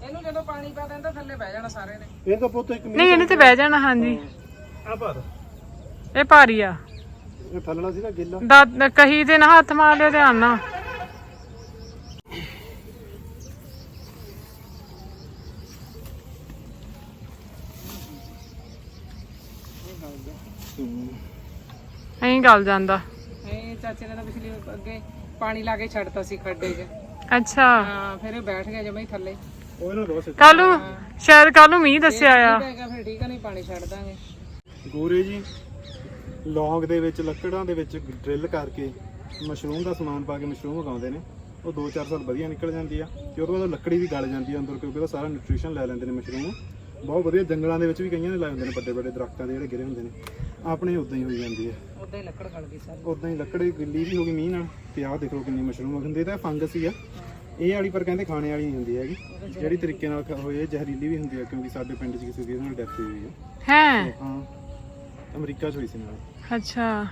ਇਹਨੂੰ ਜਦੋਂ ਪਾਣੀ ਪਾ ਦਿੰਦਾ ਥੱਲੇ ਬਹਿ ਜਾਣਾ ਸਾਰੇ ਨੇ। ਇਹ ਤਾਂ ਪੁੱਤ ਇੱਕ ਨਹੀਂ ਇਹਨੇ ਤੇ ਬਹਿ ਜਾਣਾ ਹਾਂਜੀ। ਆ ਪਰ ਇਹ ਭਾਰੀ ਆ। ਇਹ ਫੱਲਣਾ ਸੀ ਨਾ ਗਿੱਲਾ। ਦਾ ਕਹੀ ਤੇ ਨਾ ਹੱਥ ਮਾਰ ਲਿਓ ਧਿਆਨ ਨਾਲ ਐਂ ਗਲ ਜਾਂਦਾ। ਇਹ ਚਾਚੇ ਨੇ ਤਾਂ ਪਿਛਲੀ ਅੱਗੇ ਪਾਣੀ ਲਾ ਕੇ ਛੱਡਤਾ ਸੀ ਖੱਡੇ 'ਚ। ਅੱਛਾ। ਹਾਂ ਫਿਰ ਇਹ ਬੈਠ ਗਿਆ ਜਮਾਂ ਹੀ ਥੱਲੇ। ਉਹ ਇਹਨਾਂ ਬਹੁਤ ਕੱਲ ਨੂੰ? ਸ਼ਾਇਦ ਕੱਲ ਨੂੰ ਮੀਂਹ ਦੱਸਿਆ ਆ। ਠੀਕ ਹੈਗਾ ਫਿਰ ਠੀਕ ਆ ਨਹੀਂ ਪਾਣੀ ਛੱਡ ਦਾਂਗੇ। ਗੋਰੇ ਜੀ ਲੌਂਗ ਦੇ ਵਿੱਚ ਲੱਕੜਾਂ ਦੇ ਵਿੱਚ ਡਰਿਲ ਕਰਕੇ ਮਸ਼ਰੂਮ ਦਾ ਸਮਾਨ ਪਾ ਕੇ ਮਸ਼ਰੂਮ ਉਗਾਉਂਦੇ ਨੇ। ਉਹ 2-4 ਸਾਲ ਵਧੀਆ ਨਿਕਲ ਜਾਂਦੀ ਆ ਤੇ ਉਹਦੇ ਬਾਅਦ ਉਹ ਲੱਕੜੀ ਵੀ ਗਲ ਜਾਂਦੀ ਆ ਅੰਦਰ ਕਿਉਂਕਿ ਉਹਦਾ ਸਾਰਾ ਨਿਊਟ੍ਰੀਸ਼ਨ ਲੈ ਲੈਂਦੇ ਨੇ ਮਸ਼ਰੂਮ। ਬਹੁਤ ਵਧੀਆ ਜੰਗਲਾਂ ਦੇ ਵਿੱਚ ਵੀ ਕਈਆਂ ਨੇ ਲਾਏ ਹੁੰਦੇ ਨੇ ਵੱਡੇ ਵੱਡੇ ਦਰਖਤਾਂ ਦੇ ਜਿਹੜੇ ਗਿਰੇ ਹੁੰਦੇ ਨੇ। ਆਪਣੇ ਉਦਾਂ ਹੀ ਹੋਈ ਜਾਂਦੀ ਆ ਉਦਾਂ ਹੀ ਲੱਕੜ ਗਲ ਗਈ ਸਾਰੀ। ਉਦਾਂ ਹੀ ਲੱਕੜੀ ਗਿੱਲੀ ਵੀ ਹੋ ਗਈ ਮੀਂਹ ਨਾਲ ਤੇ ਆਹ ਦੇਖ ਲਓ ਕਿੰਨੀ ਮਸ਼ਰੂਮ ਉਗਦੇ ਤਾਂ ਫੰਗਸ ਹੀ ਆ। ਇਹ ਵਾਲੀ ਪਰ ਕਹਿੰਦੇ ਖਾਣੇ ਵਾਲੀ ਨਹੀਂ ਹੁੰਦੀ ਹੈਗੀ। ਜਿਹੜੀ ਤਰੀਕੇ ਨਾਲ ਹੋਏ ਜ਼ਹਿਰੀਲੀ ਵੀ ਹੁੰਦੀ ਆ ਕਿਉਂਕਿ ਸਾਡੇ ਪਿੰਡ 'ਚ ਕਿਸੇ ਦੀ ਇਹਦੇ ਨਾਲ ਡੈਥ ਹੋਈ ਹੋਈ ਹੈ? ਹਾਂ ਅਮਰੀਕਾ 'ਚ ਹੋਈ ਸੀ ਨਾਲ। ਅੱਛਾ।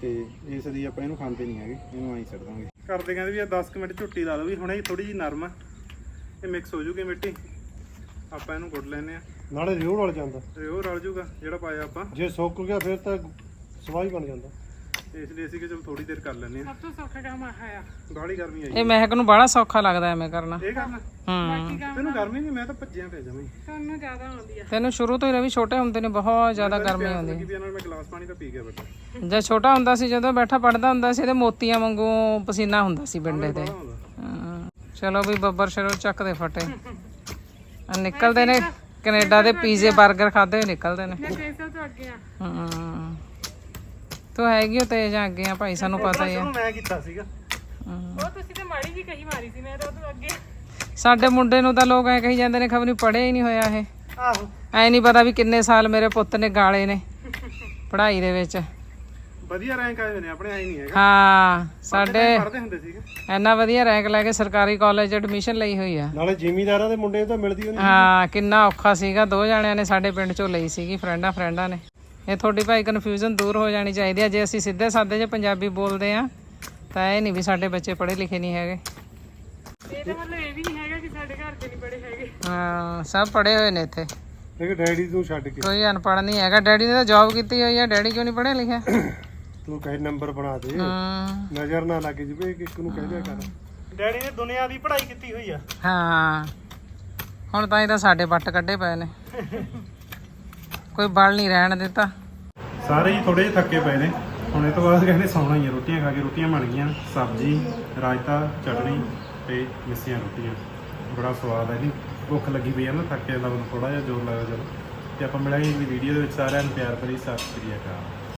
ਤੇ ਇਸ ਦੀ ਆਪਾਂ ਇਹਨੂੰ ਖਾਂਦੇ ਨਹੀਂ ਹੈਗੇ ਇਹਨੂੰ ਐਂ ਛੱਡ ਦਾਂਗੇ। ਕਰਦੇ ਕਹਿੰਦੇ ਵੀ ਆ 10 ਕੁ ਮਿੰਟ ਝੁੱਟੀ ਲਾ ਲਓ ਵੀ ਹੁਣੇ ਥੋੜੀ ਜੀ ਨਰਮ ਆ। ਇਹ ਮਿਕਸ ਹੋ ਜੂਗੀ ਮਿੱਟੀ। ਆਪਾਂ ਇਹਨੂੰ ਗੁੱਡ ਲੈਨੇ ਆ ਨਾਲੇ ਰਿਓੜ ਵਾਲ ਜਾਂਦਾ। ਤੇ ਉਹ ਰਲ ਜੂਗਾ ਜਿਹੜਾ ਪਾਇਆ ਆਪਾਂ। ਜੇ ਸੁੱਕ ਗਿਆ ਫਿਰ ਤਾਂ ਸਵਾਈ ਬਣ ਜਾਂਦਾ। ਇਸ ਲਈ ਅਸੀਂ ਕਿ ਚਲ ਥੋੜੀ ਦੇਰ ਕਰ ਲੈਨੇ ਆ ਸਭ ਤੋਂ ਸੌਖਾ ਕੰਮ ਆਹ ਆ। ਗਾਲੀ ਗਰਮੀ ਆਈ ਇਹ ਮਹਿਕ ਨੂੰ ਬੜਾ ਸੌਖਾ ਲੱਗਦਾ ਐਵੇਂ ਕਰਨਾ। ਇਹ ਕਰਨਾ ਹੂੰ। ਤੈਨੂੰ ਗਰਮੀ ਨਹੀਂ ਮੈਂ ਤਾਂ ਭੱਜਿਆ ਪਿਆ ਜਮਾਂ ਹੀ। ਤੁਹਾਨੂੰ ਜ਼ਿਆਦਾ ਆਉਂਦੀ ਆ। ਤੈਨੂੰ ਸ਼ੁਰੂ ਤੋਂ ਹੀ ਰਵੀ ਛੋਟੇ ਹੁੰਦੇ ਨੇ ਬਹੁਤ ਜ਼ਿਆਦਾ ਗਰਮੀ ਆਉਂਦੀ। ਨਾਲ ਮੈਂ ਗਲਾਸ ਪਾਣੀ ਤਾਂ ਪੀ ਗਿਆ ਬੇਟਾ। ਜਦ ਛੋਟਾ ਹੁੰਦਾ ਸੀ ਜਦੋਂ ਬੈਠਾ ਪੜਦਾ ਹੁੰਦਾ ਸੀ ਤੇ ਮੋਤੀਆਂ ਵਾਂਗੂ ਪਸੀਨਾ ਹੁੰਦਾ ਸੀ ਬਿੰਡੇ ਤੇ। ਹਾਂ। ਚਲੋ ਵੀ ਬੱਬਰ ਸ਼ਰੋ ਚੱਕਦੇ ਫਟੇ। ਆ ਨਿਕਲਦੇ ਨੇ। ਕੈਨੇਡਾ ਦੇ ਪੀਜ਼ੇ 버ਗਰ ਖਾਦੇ ਹੋਏ ਨਿਕਲਦੇ ਨੇ। ਮੈਂ 600 ਤੋਂ ਅੱਗੇ ਆ। ਹਾਂ। ਤੂੰ ਹੈਗੀ ਹੋ ਤੇਜ ਆ ਅੱਗੇ ਆ? ਭਾਈ ਸਾਨੂੰ ਪਤਾ ਹੀ ਆ। ਉਹਨੂੰ ਮੈਂ ਕੀਤਾ ਸੀਗਾ। ਉਹ ਤੁਸੀਂ ਤੇ ਮਾੜੀ ਜੀ ਕਹੀ ਮਾਰੀ ਸੀ ਮੈਂ ਤਾਂ ਉਹ ਤੋਂ ਅੱਗੇ। ਸਾਡੇ ਮੁੰਡੇ ਨੂੰ ਤਾਂ ਲੋਕ ਐ ਕਹੀ ਜਾਂਦੇ ਨੇ ਖਬਰ ਨਹੀਂ ਪੜਿਆ ਹੀ ਨਹੀਂ ਹੋਇਆ ਇਹ। ਆਹੋ। ਐ ਨਹੀਂ ਪਤਾ ਵੀ ਕਿੰਨੇ ਸਾਲ ਮੇਰੇ ਪੁੱਤ ਨੇ ਗਾਲੇ ਨੇ ਪੜ੍ਹਾਈ ਦੇ ਵਿੱਚ। ਵਧੀਆ ਰੈਂਕ ਆਏ ਹੋਏ ਨੇ ਆਪਣੇ ਆਈ ਨਹੀਂ ਹੈਗਾ। ਹਾਂ ਸਾਡੇ ਪੜ੍ਹਦੇ ਹੁੰਦੇ ਸੀਗੇ। ਇੰਨਾ ਵਧੀਆ ਰੈਂਕ ਲੈ ਕੇ ਸਰਕਾਰੀ ਕਾਲਜ ਐਡਮਿਸ਼ਨ ਲਈ ਹੋਈ ਆ। ਨਾਲੇ ਜ਼ਿਮੀਦਾਰਾਂ ਦੇ ਮੁੰਡੇ ਨੂੰ ਤਾਂ ਮਿਲਦੀ ਉਹ ਨਹੀਂ ਹਾਂ ਕਿੰਨਾ ਔਖਾ ਸੀਗਾ ਦੋ ਜਣਿਆਂ ਨੇ ਸਾਡੇ ਪਿੰਡ ਚੋਂ ਲਈ ਸੀਗੀ ਫਰੈਂਡਾਂ ਫਰੈਂਡਾਂ ਨੇ। ਇਹ ਤੁਹਾਡੀ ਭਾਈ ਕਨਫਿਊਜ਼ਨ ਦੂਰ ਹੋ ਜਾਣੀ ਚਾਹੀਦੀ ਆ। ਜੇ ਅਸੀਂ ਸਿੱਧੇ ਸਾਦੇ ਜੇ ਪੰਜਾਬੀ ਬੋਲਦੇ ਆ ਤਾਂ ਇਹ ਨਹੀਂ ਵੀ ਸਾਡੇ ਬੱਚੇ ਪੜ੍ਹੇ ਲਿਖੇ ਨਹੀਂ ਹੈਗੇ। ਇਹ ਤਾਂ ਮਤਲਬ ਇਹ ਵੀ ਨਹੀਂ ਹੈਗਾ ਕਿ ਸਾਡੇ ਘਰ ਦੇ ਨਹੀਂ ਬੜੇ ਹੈਗੇ। ਹਾਂ ਸਭ ਪੜ੍ਹੇ ਹੋਏ ਨੇ ਇੱਥੇ। ਲੇਕਿਨ ਡੈਡੀ ਤੂੰ ਛੱਡ ਕੇ। ਕੋਈ ਅਨਪੜ੍ਹ ਨਹੀਂ ਹੈਗਾ। ਡੈਡੀ ਨੇ ਤਾਂ ਜੌਬ ਕੀਤੀ ਹੋਈ ਆ ਡੈਡੀ ਕਿਉਂ ਨਹੀਂ ਪੜ੍ਹਿਆ ਲਿਖਿਆ ਤੂੰ ਕਹੇ ਨੰਬਰ ਬਣਾ ਦੇ। ਹਮ, ਨਜ਼ਰ ਨਾ ਲੱਗ ਜਵੇ ਕਿ ਇੱਕ ਨੂੰ ਕਹਿ ਦਿਆ ਕਰ। ਡੈਡੀ ਨੇ ਦੁਨੀਆ ਦੀ ਪੜ੍ਹਾਈ ਕੀਤੀ ਹੋਈ ਆ। ਹਾਂ। ਹੁਣ ਤਾਂ ਇਹ ਤਾਂ ਸਾਡੇ ਵੱਟ ਕੱਢੇ ਪਏ ਨੇ। ਕੋਈ ਬਲ ਨਹੀਂ ਰਹਿਣ ਦਿੱਤਾ। ਸਾਰੇ ਹੀ ਥੋੜੇ ਜਿਹੇ ਥੱਕੇ ਪਏ ਨੇ। ਹੁਣ ਇਹ ਤੋਂ ਬਾਅਦ ਕਹਿੰਦੇ ਸੌਣਾ ਹੀ ਆ ਰੋਟੀਆਂ ਖਾ ਕੇ ਰੋਟੀਆਂ ਬਣ ਗਈਆਂ। ਸਬਜ਼ੀ ਰਾਇਤਾ ਚਟਣੀ ਤੇ ਮਿੱਸੀਆਂ ਰੋਟੀਆਂ। ਬੜਾ ਸਵਾਦ ਹੈ ਜੀ। ਭੁੱਖ ਲੱਗੀ ਪਈ ਆ ਨਾ ਥੱਕੇ ਦਾ ਥੋੜਾ ਜਿਹਾ ਜ਼ੋਰ ਲੱਗਦਾ ਜਦੋਂ। ਤੇ ਆਪਾਂ ਮਿਲਾਂਗੇ ਅਗਲੀ ਵੀਡੀਓ ਦੇ ਵਿੱਚ ਸਾਰਿਆਂ ਨੂੰ। ਪਿਆਰ ਭਰੀ ਸਤਿ ਸ਼੍ਰੀ ਅਕਾਲ।